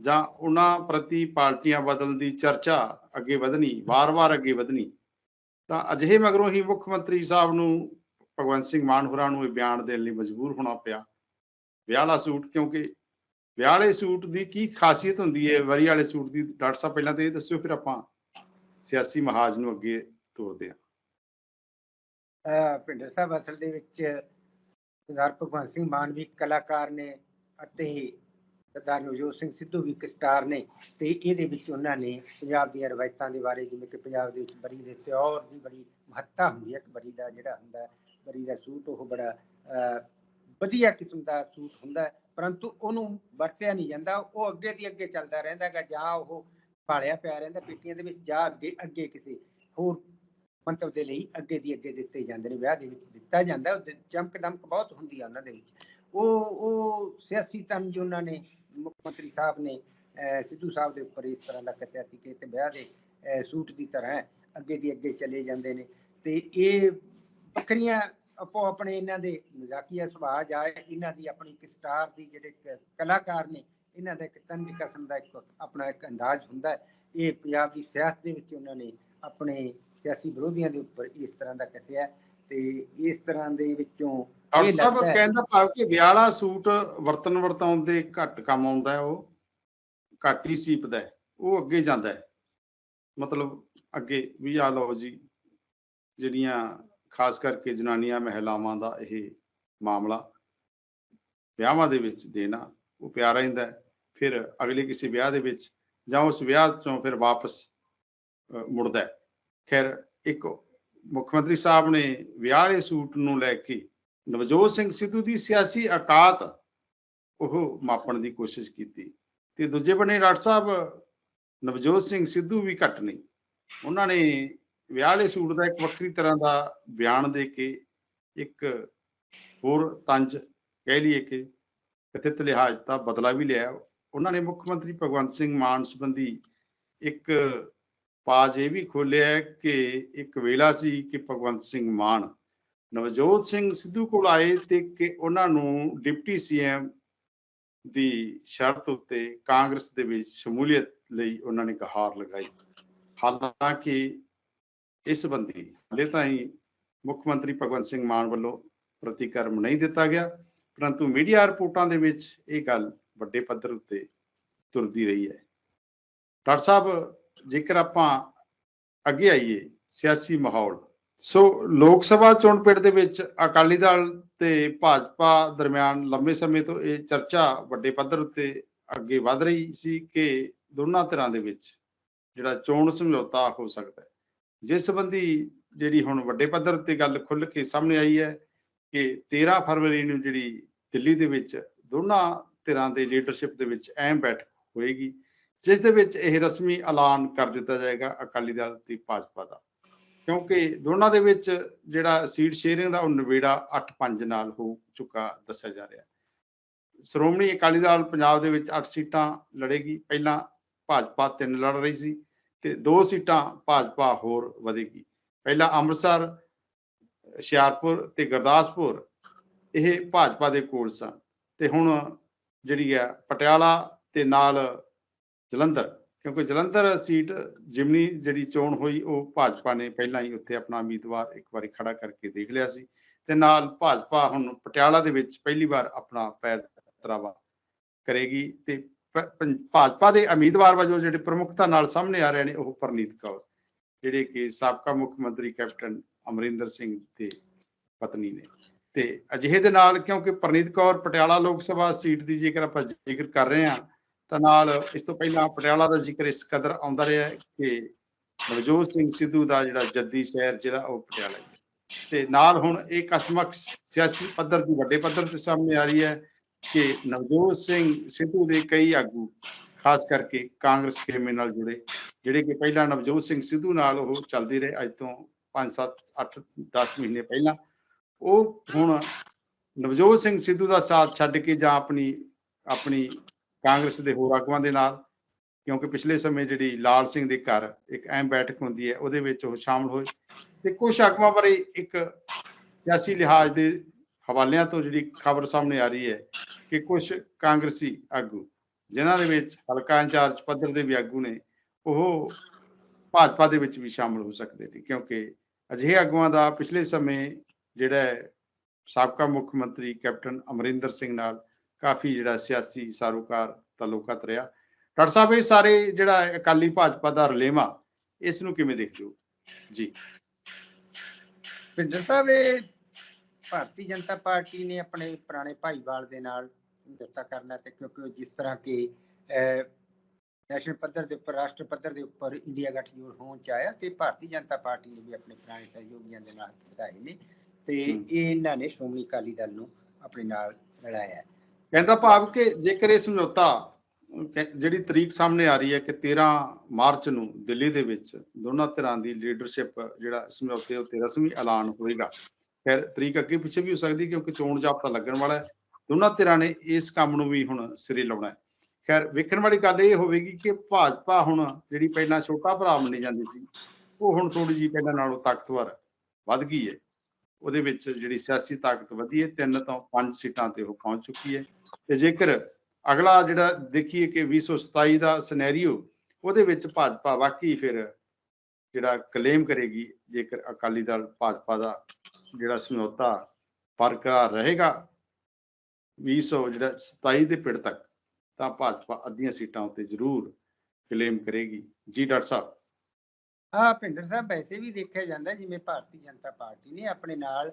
ਜਾਂ ਉਹਨਾਂ ਪ੍ਰਤੀ ਪਾਰਟੀਆਂ ਬਦਲਣ ਦੀ ਚਰਚਾ ਅੱਗੇ ਵਧਣੀ, ਵਾਰ-ਵਾਰ ਅੱਗੇ ਵਧਣੀ, ਤਾਂ ਅਜਿਹੇ ਮਗਰੋਂ ਹੀ ਮੁੱਖ ਮੰਤਰੀ ਸਾਹਿਬ ਨੂੰ ਭਗਵੰਤ ਸਿੰਘ ਮਾਨ ਹੋਰਾਂ ਨੂੰ ਇਹ ਬਿਆਨ ਦੇਣ ਲਈ ਮਜਬੂਰ ਹੋਣਾ ਪਿਆ। ਵਿਆਹ ਸੂਟ, ਕਿਉਂਕਿ ਵਿਆਹ ਸੂਟ ਦੀ ਕੀ ਖਾਸੀਅਤ ਹੁੰਦੀ ਹੈ ਵਰੀ ਵਾਲੇ ਸੂਟ ਦੀ? ਡਾਕਟਰ ਸਾਹਿਬ, ਪਹਿਲਾਂ ਤਾਂ ਇਹ ਦੱਸਿਓ, ਫਿਰ ਆਪਾਂ ਸਿਆਸੀ ਮਹਾਜ ਨੂੰ ਅੱਗੇ ਤੋਰਦੇ ਹਾਂ। ਅਹ ਸਾਹਿਬ, ਅਸਲ ਦੇ ਵਿੱਚ ਸਰਦਾਰ ਭਗਵੰਤ ਸਿੰਘ ਮਾਨ ਵੀ ਕਲਾਕਾਰ ਨੇ ਅਤੇ ਸਰਦਾਰ ਨਵਜੋਤ ਸਿੰਘ ਸਿੱਧੂ ਵੀ ਇੱਕ ਸਟਾਰ ਨੇ ਤੇ ਇਹਦੇ ਵਿੱਚ ਉਹਨਾਂ ਨੇ ਪੰਜਾਬ ਦੀਆਂ ਰਵਾਇਤਾਂ ਦੇ ਬਾਰੇ ਜਿਵੇਂ ਕਿ ਪੰਜਾਬ ਦੇ ਵਿੱਚ ਬਰੀ ਦੇ ਤਿਉਹਾਰ ਦੀ ਬੜੀ ਮਹੱਤਤਾ ਹੁੰਦੀ ਹੈ ਕਿ ਬਰੀ ਦਾ ਜਿਹੜਾ ਹੁੰਦਾ ਬਰੀ ਦਾ ਸੂਟ, ਉਹ ਬੜਾ ਵਧੀਆ ਕਿਸਮ ਦਾ ਸੂਟ ਹੁੰਦਾ ਪਰੰਤੂ ਉਹਨੂੰ ਵਰਤਿਆ ਨਹੀਂ ਜਾਂਦਾ, ਉਹ ਅੱਗੇ ਦੀ ਅੱਗੇ ਚੱਲਦਾ ਰਹਿੰਦਾ ਹੈਗਾ, ਜਾਂ ਉਹ ਪਾਲਿਆ ਪਿਆ ਰਹਿੰਦਾ, ਪੇਟੀਆਂ ਦੇ ਵਿੱਚ ਜਾਂ ਅੱਗੇ ਅੱਗੇ ਕਿਸੇ ਹੋਰ ਮੰਤਵ ਦੇ ਲਈ ਅੱਗੇ ਦੀ ਅੱਗੇ ਦਿੱਤੇ ਜਾਂਦੇ ਨੇ, ਵਿਆਹ ਦੇ ਵਿੱਚ ਦਿੱਤਾ ਜਾਂਦਾ ਚਮਕ ਦਮਕ ਬਹੁਤ ਹੁੰਦੀ ਆ ਉਹਨਾਂ ਦੇ ਵਿੱਚ। ਉਹ ਉਹ ਸਿਆਸੀ ਤਨ ਜੋ ਉਹਨਾਂ ਨੇ, ਮੁੱਖ ਮੰਤਰੀ ਸਾਹਿਬ ਨੇ, ਅਹ, ਸਿੱਧੂ ਸਾਹਿਬ ਦੇ ਉੱਪਰ ਇਸ ਤਰ੍ਹਾਂ ਦਾ ਕੱਸਿਆ ਸੀ ਕਿ ਤੇ ਵਿਆਹ ਦੇ, ਅਹ, ਸੂਟ ਦੀ ਤਰ੍ਹਾਂ ਅੱਗੇ ਦੀ ਅੱਗੇ ਚਲੇ ਜਾਂਦੇ ਨੇ। ਤੇ ਇਹ ਵੱਖਰੀਆਂ ਆਪੋ ਆਪਣੇ ਇਹਨਾਂ ਦੇ ਮਜ਼ਾਕੀਆ ਸੁਭਾਅ ਜਾਂ ਇਹਨਾਂ ਦੀ ਆਪਣੀ ਇੱਕ ਸਟਾਰ ਦੀ ਜਿਹੜੇ ਕਲਾਕਾਰ ਨੇ ਇਹਨਾਂ ਦਾ ਇੱਕ ਤੰਜ ਕਸਮ ਦਾ ਇੱਕ ਆਪਣਾ ਇੱਕ ਅੰਦਾਜ਼ ਹੁੰਦਾ। ਇਹ ਪੰਜਾਬ ਦੀ ਸਿਆਸਤ ਦੇ ਵਿੱਚ ਉਹਨਾਂ ਨੇ ਆਪਣੇ ਸਿਆਸੀ ਵਿਰੋਧੀਆਂ ਦੇ ਉੱਪਰ ਇਸ ਤਰ੍ਹਾਂ ਦਾ ਕੱਸਿਆ ਤੇ ਇਸ ਤਰ੍ਹਾਂ ਦੇ ਵਿੱਚੋਂ ਇਹ ਹੈ- ਕਹਿੰਦਾ ਭਾਵ ਕਿ ਵਿਆਹ ਵਾਲਾ ਸੂਟ ਵਰਤਨ ਵਰਤਾਉਣ ਦੇ ਘੱਟ ਕੰਮ ਆਉਂਦਾ ਉਹ ਘੱਟ ਹੀ ਸੀਪਦਾ ਉਹ ਅੱਗੇ ਜਾਂਦਾ ਮਤਲਬ ਅੱਗੇ ਵੀ ਆ ਲਓ ਜੀ ਜਿਹੜੀਆਂ ਖਾਸ ਕਰਕੇ ਜਨਾਨੀਆਂ ਮਹਿਲਾਵਾਂ ਦਾ ਇਹ ਮਾਮਲਾ ਵਿਆਹਾਂ ਦੇ ਵਿੱਚ ਦੇਣਾ ਉਹ ਪਿਆ ਰਹਿੰਦਾ ਫਿਰ ਅਗਲੇ ਕਿਸੇ ਵਿਆਹ ਦੇ ਵਿੱਚ ਜਾਂ ਉਸ ਵਿਆਹ ਤੋਂ ਫਿਰ ਵਾਪਸ ਮੁੜਦਾ ਖੈਰ, ਇੱਕ ਮੁੱਖ ਮੰਤਰੀ ਸਾਹਿਬ ਨੇ ਵਿਆਹ ਵਾਲੇ ਸੂਟ ਨੂੰ ਲੈ ਕੇ ਨਵਜੋਤ ਸਿੰਘ ਸਿੱਧੂ ਦੀ ਸਿਆਸੀ ਔਕਾਤ ਉਹ ਮਾਪਣ ਦੀ ਕੋਸ਼ਿਸ਼ ਕੀਤੀ ਤੇ ਦੂਜੇ ਬੰਨੇ ਡਾਕਟਰ ਸਾਹਿਬ, ਨਵਜੋਤ ਸਿੰਘ ਸਿੱਧੂ ਵੀ ਘੱਟ ਨਹੀਂ ਉਹਨਾਂ ਨੇ ਵਿਆਹ ਵਾਲੇ ਸੂਟ ਦਾ ਇੱਕ ਵੱਖਰੀ ਤਰ੍ਹਾਂ ਦਾ ਬਿਆਨ ਦੇ ਕੇ ਇੱਕ ਹੋਰ ਤੰਜ ਕਹਿ ਲਈਏ ਕਿ ਕਥਿਤ ਲਿਹਾਜ਼ ਦਾ ਬਦਲਾ ਵੀ ਲਿਆ। ਉਹਨਾਂ ਨੇ ਮੁੱਖ ਮੰਤਰੀ ਭਗਵੰਤ ਸਿੰਘ ਮਾਨ ਸੰਬੰਧੀ ਇੱਕ ਪਾਜ ਇਹ ਵੀ ਖੋਲਿਆ ਕਿ ਇੱਕ ਵੇਲਾ ਸੀ ਕਿ ਭਗਵੰਤ ਸਿੰਘ ਮਾਨ ਨਵਜੋਤ ਸਿੰਘ ਸਿੱਧੂ ਕੋਲ ਆਏ ਤੇ ਕਿ ਉਹਨਾਂ ਨੂੰ ਡਿਪਟੀ ਸੀਐਮ ਦੀ ਸ਼ਰਤ ਉੱਤੇ ਕਾਂਗਰਸ ਦੇ ਵਿੱਚ ਸ਼ਮੂਲੀਅਤ ਲਈ ਉਹਨਾਂ ਨੇ ਗਹਾਰ ਲਗਾਈ। ਹਾਲਾਂਕਿ ਇਸ ਸੰਬੰਧੀ ਹਲੇ ਤਾਂ ਹੀ ਮੁੱਖ ਮੰਤਰੀ ਭਗਵੰਤ ਸਿੰਘ ਮਾਨ ਵੱਲੋਂ ਪ੍ਰਤੀਕਰਮ ਨਹੀਂ ਦਿੱਤਾ ਗਿਆ, ਪਰੰਤੂ ਮੀਡੀਆ ਰਿਪੋਰਟਾਂ ਦੇ ਵਿੱਚ ਇਹ ਗੱਲ ਵੱਡੇ ਪੱਧਰ ਉੱਤੇ ਤੁਰਦੀ ਰਹੀ ਹੈ। ਡਾਕਟਰ ਸਾਹਿਬ, ਜੇਕਰ ਆਪਾਂ ਅੱਗੇ ਆਈਏ, ਸਿਆਸੀ ਮਾਹੌਲ, ਸੋ ਲੋਕ ਸਭਾ ਚੋਣ ਪਿੰਡ ਦੇ ਵਿੱਚ ਅਕਾਲੀ ਦਲ ਤੇ ਭਾਜਪਾ ਦਰਮਿਆਨ ਲੰਬੇ ਸਮੇਂ ਤੋਂ ਇਹ ਚਰਚਾ ਵੱਡੇ ਪੱਧਰ ਉੱਤੇ ਅੱਗੇ ਵਧ ਰਹੀ ਸੀ ਕਿ ਦੋਨਾਂ ਧਿਰਾਂ ਦੇ ਵਿੱਚ ਜਿਹੜਾ ਚੋਣ ਸਮਝੌਤਾ ਹੋ ਸਕਦਾ ਹੈ। ਜਿਸ ਸੰਬੰਧੀ ਜਿਹੜੀ ਹੁਣ ਵੱਡੇ ਪੱਧਰ ਤੇ ਗੱਲ ਖੁੱਲ ਕੇ ਸਾਹਮਣੇ ਆਈ ਹੈ ਕਿ 13 ਫਰਵਰੀ ਨੂੰ ਜਿਹੜੀ ਦਿੱਲੀ ਦੇ ਵਿੱਚ ਦੋਨਾਂ ਧਿਰਾਂ ਦੇ ਲੀਡਰਸ਼ਿਪ ਦੇ ਵਿੱਚ ਅਹਿਮ ਬੈਠਕ ਹੋਏਗੀ, ਜਿਸ ਦੇ ਵਿੱਚ ਇਹ ਰਸਮੀ ਐਲਾਨ ਕਰ ਦਿੱਤਾ ਜਾਏਗਾ ਅਕਾਲੀ ਦਲ ਤੇ ਭਾਜਪਾ ਦਾ। ਕਿਉਂਕਿ ਦੋਨਾਂ ਦੇ ਵਿੱਚ ਜਿਹੜਾ ਸੀਟ ਸ਼ੇਅਰਿੰਗ ਦਾ ਉਹ ਨਵੇੜਾ 8-5 ਨਾਲ ਹੋ ਚੁੱਕਾ ਦੱਸਿਆ ਜਾ ਰਿਹਾ। ਸ਼੍ਰੋਮਣੀ ਅਕਾਲੀ ਦਲ ਪੰਜਾਬ ਦੇ ਵਿੱਚ 8 ਸੀਟਾਂ ਲੜੇਗੀ। ਪਹਿਲਾਂ ਭਾਜਪਾ ਤਿੰਨ ਲੜ ਰਹੀ ਸੀ। ਤੇ ਦੋ ਸੀਟਾਂ ਭਾਜਪਾ ਹੋਰ ਵਧੇਗੀ। ਪਹਿਲਾਂ ਅੰਮ੍ਰਿਤਸਰ, ਹੁਸ਼ਿਆਰਪੁਰ ਤੇ ਗੁਰਦਾਸਪੁਰ ਇਹ ਭਾਜਪਾ ਦੇ ਕੋਲ ਸਨ। ਤੇ ਹੁਣ ਜਿਹੜੀ ਹੈ ਪਟਿਆਲਾ ਤੇ ਨਾਲ ਜਲੰਧਰ, ਕਿਉਂਕਿ ਜਲੰਧਰ ਸੀਟ ਜਿਮਨੀ ਜਿਹੜੀ ਚੋਣ ਹੋਈ, ਉਹ ਭਾਜਪਾ ਨੇ ਪਹਿਲਾਂ ਹੀ ਉੱਥੇ ਆਪਣਾ ਉਮੀਦਵਾਰ ਇੱਕ ਵਾਰੀ ਖੜਾ ਕਰਕੇ ਦੇਖ ਲਿਆ ਸੀ। ਤੇ ਨਾਲ ਭਾਜਪਾ ਹੁਣ ਪਟਿਆਲਾ ਦੇ ਵਿੱਚ ਪਹਿਲੀ ਵਾਰ ਆਪਣਾ ਪੈਰ ਤਰਾਵਾ ਕਰੇਗੀ ਤੇ ਭਾਜਪਾ ਦੇ ਉਮੀਦਵਾਰ ਵਜੋਂ ਜਿਹੜੇ ਪ੍ਰਮੁੱਖਤਾ ਨਾਲ ਸਾਹਮਣੇ ਆ ਰਹੇ ਨੇ, ਉਹ ਪਰਨੀਤ ਕੌਰ, ਜਿਹੜੇ ਕਿ ਸਾਬਕਾ ਮੁੱਖ ਮੰਤਰੀ ਕੈਪਟਨ ਅਮਰਿੰਦਰ ਸਿੰਘ ਦੇ ਪਤਨੀ ਨੇ। ਤੇ ਅਜਿਹੇ ਦੇ ਨਾਲ ਕਿਉਂਕਿ ਪਰਨੀਤ ਕੌਰ ਪਟਿਆਲਾ ਲੋਕ ਸਭਾ ਸੀਟ ਦੀ ਜੇਕਰ ਆਪਾਂ ਜ਼ਿਕਰ ਕਰ ਰਹੇ ਹਾਂ, ਤਾਂ ਨਾਲ ਇਸ ਤੋਂ ਪਹਿਲਾਂ ਪਟਿਆਲਾ ਦਾ ਜ਼ਿਕਰ ਇਸ ਕਦਰ ਆਉਂਦਾ ਰਿਹਾ ਕਿ ਨਵਜੋਤ ਸਿੰਘ ਸਿੱਧੂ ਦਾ ਜਿਹੜਾ ਜੱਦੀ ਸ਼ਹਿਰ ਜਿਹੜਾ, ਉਹ ਪਟਿਆਲਾ ਹੈ। ਤੇ ਨਾਲ ਹੁਣ ਇਹ ਕਸਮਕ ਸਿਆਸੀ ਪੱਧਰ ਦੀ ਵੱਡੇ ਪੱਧਰ ਤੇ ਸਾਹਮਣੇ ਆ ਰਹੀ ਹੈ। ਕਿ ਨਵਜੋਤ ਸਿੰਘ ਸਿੱਧੂ ਦੇ ਕਈ ਆਗੂ, ਖਾਸ ਕਰਕੇ ਕਾਂਗਰਸ ਖੇਮੇ ਨਾਲ ਜੁੜੇ, ਜਿਹੜੇ ਕਿ ਪਹਿਲਾਂ ਨਵਜੋਤ ਸਿੰਘ ਸਿੱਧੂ ਨਾਲ ਉਹ ਚੱਲਦੇ ਰਹੇ, ਅੱਜ ਤੋਂ 5 7 8 10 ਮਹੀਨੇ ਪਹਿਲਾਂ। ਉਹ ਹੁਣ ਨਵਜੋਤ ਸਿੰਘ ਸਿੱਧੂ ਦਾ ਸਾਥ ਛੱਡ ਕੇ ਜਾਂ ਆਪਣੀ ਆਪਣੀ ਕਾਂਗਰਸ ਦੇ ਹੋਰ ਆਗੂਆਂ ਦੇ ਨਾਲ, ਕਿਉਂਕਿ ਪਿਛਲੇ ਸਮੇਂ ਜਿਹੜੀ ਲਾਲ ਸਿੰਘ ਦੇ ਘਰ ਇੱਕ ਅਹਿਮ ਬੈਠਕ ਹੁੰਦੀ ਹੈ, ਉਹਦੇ ਵਿੱਚ ਉਹ ਸ਼ਾਮਲ ਹੋਏ। ਤੇ ਕੁਝ ਆਗੂਆਂ ਬਾਰੇ ਇੱਕ ਸਿਆਸੀ ਲਿਹਾਜ਼ ਦੇ ਹਵਾਲਿਆਂ ਤੋਂ ਜਿਹੜੀ ਖਬਰ ਸਾਹਮਣੇ ਆ ਰਹੀ ਹੈ ਕਿ ਕੁਝ ਕਾਂਗਰਸੀ ਆਗੂ, ਜਿਨ੍ਹਾਂ ਦੇ ਵਿੱਚ ਹਲਕਾ ਇੰਚਾਰਜ ਪੱਧਰ ਦੇ ਵੀ ਆਗੂ ਨੇ, ਉਹ ਭਾਜਪਾ ਦੇ ਵਿੱਚ ਵੀ ਸ਼ਾਮਲ ਹੋ ਸਕਦੇ ਨੇ, ਕਿਉਂਕਿ ਅਜਿਹੇ ਆਗੂਆਂ ਦਾ ਪਿਛਲੇ ਸਮੇਂ ਜਿਹੜਾ ਸਾਬਕਾ ਮੁੱਖ ਮੰਤਰੀ ਕੈਪਟਨ ਅਮਰਿੰਦਰ ਸਿੰਘ ਨਾਲ ਕਾਫੀ ਜਿਹੜਾ ਸਿਆਸੀ ਸਾਰੋਕਾਰ ਤਾਲੁਕਾਤ ਰਿਹਾ। ਡਾਕਟਰ ਸਾਹਿਬ, ਇਹ ਸਾਰੇ ਜਿਹੜਾ ਅਕਾਲੀ ਭਾਜਪਾ ਦਾ ਰਲੇਵਾ, ਇਸ ਨੂੰ ਕਿਵੇਂ ਦੇਖਦੇ ਹੋ? ਜੀ। ਭਿੰਦਰ ਸਾਹਿਬ, ਇਹ ਭਾਰਤੀ ਜਨਤਾ ਪਾਰਟੀ ਨੇ ਆਪਣੇ ਪੁਰਾਣੇ ਭਾਈਵਾਲ ਦੇ ਨਾਲ ਸਮਝੌਤਾ ਕਰਨਾ ਤੇ ਕਿਉਂਕਿ ਉਹ ਜਿਸ ਤਰ੍ਹਾਂ ਕਿ ਨੈਸ਼ਨਲ ਪੱਧਰ ਦੇ ਉੱਪਰ ਰਾਸ਼ਟਰ ਪੱਧਰ ਦੇ ਉੱਪਰ ਇੰਡੀਆ ਗੱਠਜੋੜ ਹੋਣ ਚ ਆਇਆ ਤੇ ਭਾਰਤੀ ਜਨਤਾ ਪਾਰਟੀ ਨੇ ਵੀ ਆਪਣੇ ਪੁਰਾਣੇ ਸਹਿਯੋਗੀਆਂ ਦੇ ਨਾਲ ਵਧਾਏ ਨੇ ਤੇ। ਇਹ ਇਹਨਾਂ ਨੇ ਸ਼੍ਰੋਮਣੀ ਅਕਾਲੀ ਦਲ ਨੂੰ ਆਪਣੇ ਨਾਲ ਹੈ। ਕਹਿੰਦਾ ਭਾਵ ਕਿ ਜੇਕਰ ਇਹ ਸਮਝੌਤਾ ਜਿਹੜੀ ਤਰੀਕ ਸਾਹਮਣੇ ਆ ਰਹੀ ਹੈ ਕਿ 13 ਮਾਰਚ ਨੂੰ ਦਿੱਲੀ ਦੇ ਵਿੱਚ ਦੋਨਾਂ ਧਿਰਾਂ ਦੀ ਲੀਡਰਸ਼ਿਪ ਜਿਹੜਾ ਸਮਝੌਤੇ ਉੱਤੇ ਰਸਮੀ ਐਲਾਨ ਹੋਏਗਾ ਖੈਰ, ਤਰੀਕ ਅੱਗੇ ਪਿੱਛੇ ਵੀ ਹੋ ਸਕਦੀ ਕਿਉਂਕਿ ਚੋਣ ਜਾਬਤਾ ਲੱਗਣ ਵਾਲਾ ਹੈ। ਦੋਨਾਂ ਧਿਰਾਂ ਨੇ ਇਸ ਕੰਮ ਨੂੰ ਵੀ ਹੁਣ ਸਿਰੇ ਲਾਉਣਾ ਹੈ। ਖੈਰ, ਵੇਖਣ ਵਾਲੀ ਗੱਲ ਇਹ ਹੋਵੇਗੀ ਕਿ ਭਾਜਪਾ ਹੁਣ ਜਿਹੜੀ ਪਹਿਲਾਂ ਛੋਟਾ ਭਰਾ ਮੰਨੀ ਜਾਂਦੀ ਸੀ, ਉਹ ਹੁਣ ਥੋੜੀ ਜਿਹੀ ਪਹਿਲਾਂ ਨਾਲੋਂ ਤਾਕਤਵਰ ਵੱਧ ਗਈ ਹੈ। ਉਹਦੇ ਵਿੱਚ ਜਿਹੜੀ ਸਿਆਸੀ ਤਾਕਤ ਵਧੀ ਹੈ, ਤਿੰਨ ਤੋਂ ਪੰਜ ਸੀਟਾਂ ਤੇ ਉਹ ਪਹੁੰਚ ਚੁੱਕੀ ਹੈ। ਤੇ ਜੇਕਰ ਅਗਲਾ ਜਿਹੜਾ ਦੇਖੀਏ ਕਿ 2027 ਦਾ ਸਿਨੈਰੀਓ ਉਹਦੇ ਵਿੱਚ ਭਾਜਪਾ ਵਾਕਈ ਫਿਰ ਜਿਹੜਾ ਕਲੇਮ ਕਰੇਗੀ, ਜੇਕਰ ਅਕਾਲੀ ਦਲ ਭਾਜਪਾ ਦਾ ਜਿਹੜਾ ਸਮਝੌਤਾ ਬਰਕਰਾਰ ਰਹੇਗਾ 2000 ਜਿਹੜਾ 27 ਦੇ ਪਿੜ ਤੱਕ ਤਾਂ ਭਾਜਪਾ ਅੱਧੀਆਂ ਸੀਟਾਂ ਉੱਤੇ ਜ਼ਰੂਰ ਕਲੇਮ ਕਰੇਗੀ। ਜੀ ਡਾਕਟਰ ਸਾਹਿਬ। ਹਾਂ ਭਿੰਦਰ ਸਾਹਿਬ ਵੈਸੇ ਵੀ ਦੇਖਿਆ ਜਾਂਦਾ ਜਿਵੇਂ ਭਾਰਤੀ ਜਨਤਾ ਪਾਰਟੀ ਨੇ ਆਪਣੇ ਨਾਲ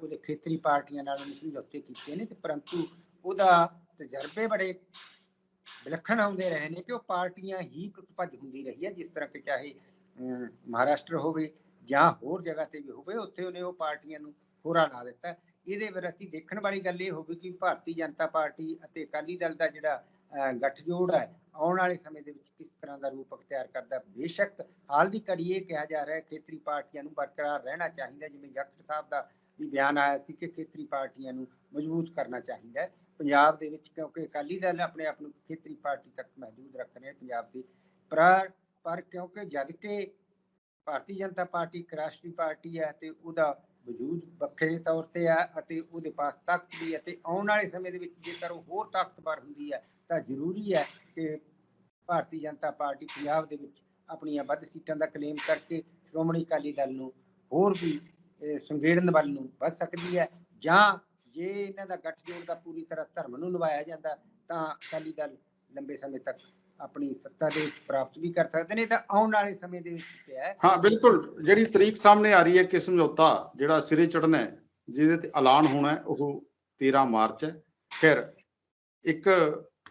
ਉਹਦੇ ਖੇਤਰੀ ਪਾਰਟੀਆਂ ਨਾਲ ਸਮਝੌਤੇ ਕੀਤੇ ਨੇ ਤੇ ਪਰੰਤੂ ਉਹਦਾ ਤਜਰਬੇ ਬੜੇ ਵਿਲੱਖਣ ਆਉਂਦੇ ਰਹੇ ਨੇ ਕਿ ਉਹ ਪਾਰਟੀਆਂ ਹੀ ਟੁੱਟ ਭੱਜ ਹੁੰਦੀ ਰਹੀ ਹੈ ਜਿਸ ਤਰ੍ਹਾਂ ਕਿ ਚਾਹੇ ਅਮ, ਮਹਾਰਾਸ਼ਟਰ ਹੋਵੇ ਜਾਂ ਹੋਰ ਜਗ੍ਹਾ ਤੇ ਵੀ ਹੋਵੇ, ਉੱਥੇ ਉਹਨੇ ਉਹ ਪਾਰਟੀਆਂ ਨੂੰ ਹੋਰਾ ਲਾ ਦਿੱਤਾ। ਇਹਦੇ ਵਿਰਤੀ ਦੇਖਣ ਵਾਲੀ ਗੱਲ ਇਹ ਹੋਵੇ ਕਿ ਭਾਰਤੀ ਜਨਤਾ ਪਾਰਟੀ ਅਤੇ ਅਕਾਲੀ ਦਲ ਦਾ ਜਿਹੜਾ ਗੱਠਜੋੜ ਹੈ, ਆਉਣ ਵਾਲੇ ਸਮੇਂ ਦੇ ਵਿੱਚ ਕਿਸ ਤਰ੍ਹਾਂ ਦਾ ਰੂਪ ਅਖਤਿਆਰ ਕਰਦਾ। ਬੇਸ਼ੱਕ ਹਾਲ ਦੀ ਘੜੀ ਇਹ ਕਿਹਾ ਜਾ ਰਿਹਾ ਹੈ, ਖੇਤਰੀ ਪਾਰਟੀਆਂ ਨੂੰ ਬਰਕਰਾਰ ਰਹਿਣਾ ਚਾਹੀਦਾ, ਜਿਵੇਂ ਜਗਤ ਸਾਹਿਬ ਦਾ ਵੀ ਬਿਆਨ ਆਇਆ ਸੀ ਕਿ ਖੇਤਰੀ ਪਾਰਟੀਆਂ ਨੂੰ ਮਜ਼ਬੂਤ ਕਰਨਾ ਚਾਹੀਦਾ ਹੈ। ਪੰਜਾਬ ਦੇ ਵਿੱਚ ਕਿਉਂਕਿ ਅਕਾਲੀ ਦਲ ਆਪਣੇ ਆਪ ਨੂੰ ਖੇਤਰੀ ਪਾਰਟੀ ਤੱਕ ਮਹਦੂਦ ਰੱਖ ਰਹੇ ਪੰਜਾਬ ਦੀ। ਪਰ ਪਰ ਕਿਉਂਕਿ ਜਦ ਕਿ ਭਾਰਤੀ ਜਨਤਾ ਪਾਰਟੀ ਇੱਕ ਰਾਸ਼ਟਰੀ ਪਾਰਟੀ ਹੈ ਤੇ ਉਹਦਾ ਵਜੂਦ ਵੱਖਰੇ ਤੌਰ ਤੇ ਹੈ ਅਤੇ ਉਹਦੇ ਪਾਸ ਤਾਕਤ ਵੀ ਹੈ ਤੇ ਆਉਣ ਵਾਲੇ ਸਮੇਂ ਦੇ ਵਿੱਚ ਜੇਕਰ ਉਹ ਹੋਰ ਤਾਕਤਵਰ ਹੁੰਦੀ ਹੈ ਤਾਂ ਜ਼ਰੂਰੀ ਹੈ ਕਿ ਭਾਰਤੀ ਜਨਤਾ ਪਾਰਟੀ ਪੰਜਾਬ ਦੇ ਵਿੱਚ ਆਪਣੀਆਂ ਵੱਧ ਸੀਟਾਂ ਦਾ ਕਲੇਮ ਕਰਕੇ ਸ਼੍ਰੋਮਣੀ ਅਕਾਲੀ ਦਲ ਨੂੰ ਹੋਰ ਵੀ ਅਹ, ਸੰਘੇੜਨ ਵੱਲ ਨੂੰ ਵੱਧ ਸਕਦੀ ਹੈ ਜਾਂ ਜੇ ਇਹਨਾਂ ਦਾ ਗੱਠਜੋੜ ਦਾ ਪੂਰੀ ਤਰ੍ਹਾਂ ਧਰਮ ਨੂੰ ਨਿਭਾਇਆ ਜਾਂਦਾ ਤਾਂ ਅਕਾਲੀ ਦਲ ਲੰਬੇ ਸਮੇਂ ਤੱਕ ਆਪਣੀ ਸੱਤਾ ਦੇ ਵਿੱਚ ਪ੍ਰਾਪਤ ਵੀ ਕਰ ਸਕਦੇ ਨੇ, ਤਾਂ ਆਉਣ ਵਾਲੇ ਸਮੇਂ ਦੇ ਵਿੱਚ ਕਿਹਾ ਹੈ? ਹਾਂ, ਬਿਲਕੁਲ। ਜਿਹੜੀ ਤਰੀਕ ਸਾਹਮਣੇ ਆ ਰਹੀ ਹੈ ਕਿ ਸਮਝੌਤਾ, ਜਿਹੜਾ ਸਿਰੇ ਚੜਨਾ ਹੈ, ਜਿਹਦੇ ਤੇ ਐਲਾਨ ਹੋਣਾ ਹੈ, ਉਹ 13 ਮਾਰਚ ਹੈ। ਫਿਰ ਇੱਕ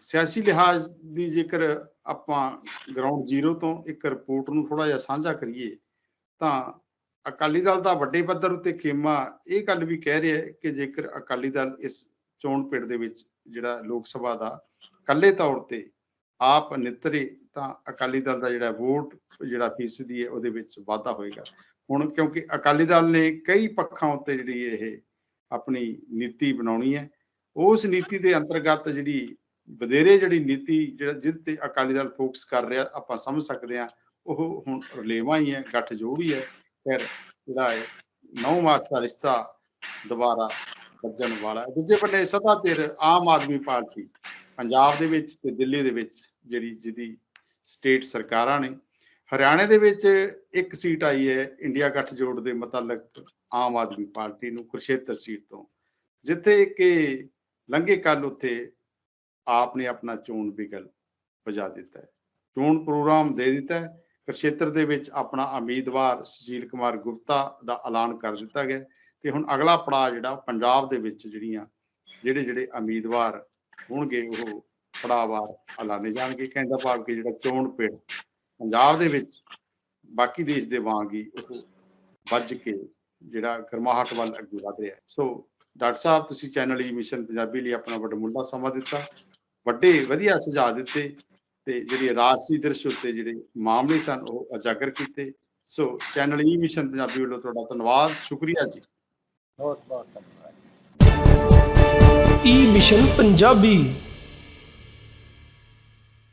ਸਿਆਸੀ ਲਿਹਾਜ਼ ਦੀ ਜੇਕਰ ਆਪਾਂ ਗਰਾਊਂਡ ਜ਼ੀਰੋ ਤੋਂ ਇੱਕ ਰਿਪੋਰਟ ਨੂੰ ਥੋੜਾ ਜਿਹਾ ਸਾਂਝਾ ਕਰੀਏ, ਤਾਂ ਅਕਾਲੀ ਦਲ ਦਾ ਵੱਡੇ ਪੱਧਰ ਉੱਤੇ ਖੇਮਾ ਇਹ ਗੱਲ ਵੀ ਕਹਿ ਰਿਹਾ ਹੈ ਕਿ ਜੇਕਰ ਅਕਾਲੀ ਦਲ ਇਸ ਚੋਣ ਪਿੰਡ ਦੇ ਵਿੱਚ ਜਿਹੜਾ ਲੋਕ ਸਭਾ ਦਾ ਇਕੱਲੇ ਤੌਰ ਤੇ ਆਪ ਨਿਤਰੇ ਤਾਂ ਅਕਾਲੀ ਦਲ ਦਾ ਜਿਹੜਾ ਵੋਟ, ਜਿਹੜਾ ਫੀਸਦੀ ਹੈ, ਉਹਦੇ ਵਿੱਚ ਵਾਧਾ ਹੋਏਗਾ। ਹੁਣ ਕਿਉਂਕਿ ਅਕਾਲੀ ਦਲ ਨੇ ਕਈ ਪੱਖਾਂ ਉੱਤੇ ਜਿਹੜੀ ਇਹ ਆਪਣੀ ਨੀਤੀ ਬਣਾਉਣੀ ਹੈ, ਉਸ ਨੀਤੀ ਦੇ ਅੰਤਰਗਤ ਜਿਹੜੀ ਵਧੇਰੇ ਜਿਹੜੀ ਨੀਤੀ ਜਿਹੜਾ ਜਿਹਦੇ ਤੇ ਅਕਾਲੀ ਦਲ ਫੋਕਸ ਕਰ ਰਿਹਾ, ਆਪਾਂ ਸਮਝ ਸਕਦੇ ਹਾਂ, ਉਹ ਹੁਣ ਰਲੇਵਾ ਹੀ ਹੈ ਗੱਠ ਜੋੜ ਹੀ ਹੈ, ਫਿਰ ਜਿਹੜਾ ਹੈ ਨੌ ਮਾਸ ਦਾ ਰਿਸ਼ਤਾ ਦੁਬਾਰਾ ਵੱਜਣ ਵਾਲਾ ਹੈ। ਦੂਜੇ ਬੰਨੇ ਸਦਾ ਧਿਰ ਆਮ ਆਦਮੀ ਪਾਰਟੀ ਪੰਜਾਬ ਦੇ ਵਿੱਚ ਤੇ ਦਿੱਲੀ ਦੇ ਵਿੱਚ ਜਿਹੜੀ ਜਿਹਦੀ ਸਟੇਟ ਸਰਕਾਰਾਂ ਨੇ, ਹਰਿਆਣੇ ਦੇ ਵਿੱਚ ਇੱਕ ਸੀਟ ਆਈ ਹੈ ਇੰਡੀਆ ਗੱਠਜੋੜ ਦੇ ਮੁਤਲਕ ਆਮ ਆਦਮੀ ਪਾਰਟੀ ਨੂੰ ਕੁਰਸ਼ੇਤਰ ਸੀਟ ਤੋਂ, ਜਿੱਥੇ ਕਿ ਲੰਘੇ ਕੱਲ ਉੱਥੇ ਆਪ ਨੇ ਆਪਣਾ ਚੋਣ ਵਿਗਲ ਵਜਾ ਦਿੱਤਾ ਹੈ। ਚੋਣ ਪ੍ਰੋਗਰਾਮ ਦੇ ਦਿੱਤਾ ਹੈ, ਕੁਰਸ਼ੇਤਰ ਦੇ ਵਿੱਚ ਆਪਣਾ ਉਮੀਦਵਾਰ ਸੁਸ਼ੀਲ ਕੁਮਾਰ ਗੁਪਤਾ ਦਾ ਐਲਾਨ ਕਰ ਦਿੱਤਾ ਗਿਆ ਹੈ ਤੇ ਹੁਣ ਅਗਲਾ ਪੜਾਅ ਜਿਹੜਾ ਪੰਜਾਬ ਦੇ ਵਿੱਚ ਜਿਹੜੀਆਂ ਜਿਹੜੇ ਜਿਹੜੇ ਉਮੀਦਵਾਰ ਹੋਣਗੇ ਉਹ ਪੜਾਵਾਰ ਐਲਾਨੇ ਜਾਣਗੇ, ਕਹਿੰਦਾ ਭਾਵ ਕਿ ਜਿਹੜਾ ਚੋਣ ਪਿੜ ਪੰਜਾਬ ਦੇ ਵਿੱਚ, ਬਾਕੀ ਦੇਸ਼ ਦੇ ਵਾਂਗ ਹੀ ਉਹ ਵੱਜ ਕੇ ਜਿਹੜਾ ਗਰਮਾਹਟ ਵੱਲ ਅੱਗੇ ਵਧ ਰਿਹਾ। ਸੋ ਡਾਕਟਰ ਸਾਹਿਬ, ਤੁਸੀਂ ਚੈਨਲ ਈ ਮਿਸ਼ਨ ਪੰਜਾਬੀ ਲਈ ਆਪਣਾ ਵੱਡਮੁੱਲਾ ਸਮਾਂ ਦਿੱਤਾ। ਵੱਡੇ, ਵਧੀਆ ਸੁਝਾਅ ਦਿੱਤੇ ਤੇ ਜਿਹੜੇ ਰਾਜਸੀ ਦ੍ਰਿਸ਼ ਉੱਤੇ ਜਿਹੜੇ ਮਾਮਲੇ ਸਨ, ਉਹ ਉਜਾਗਰ ਕੀਤੇ। So channel E mission Punjabi ਵੱਲੋਂ ਤੁਹਾਡਾ ਧੰਨਵਾਦ, ਸ਼ੁਕਰੀਆ ਜੀ। ਬਹੁਤ ਬਹੁਤ ਧੰਨਵਾਦ। ਈ ਮਿਸ਼ਨ ਪੰਜਾਬੀ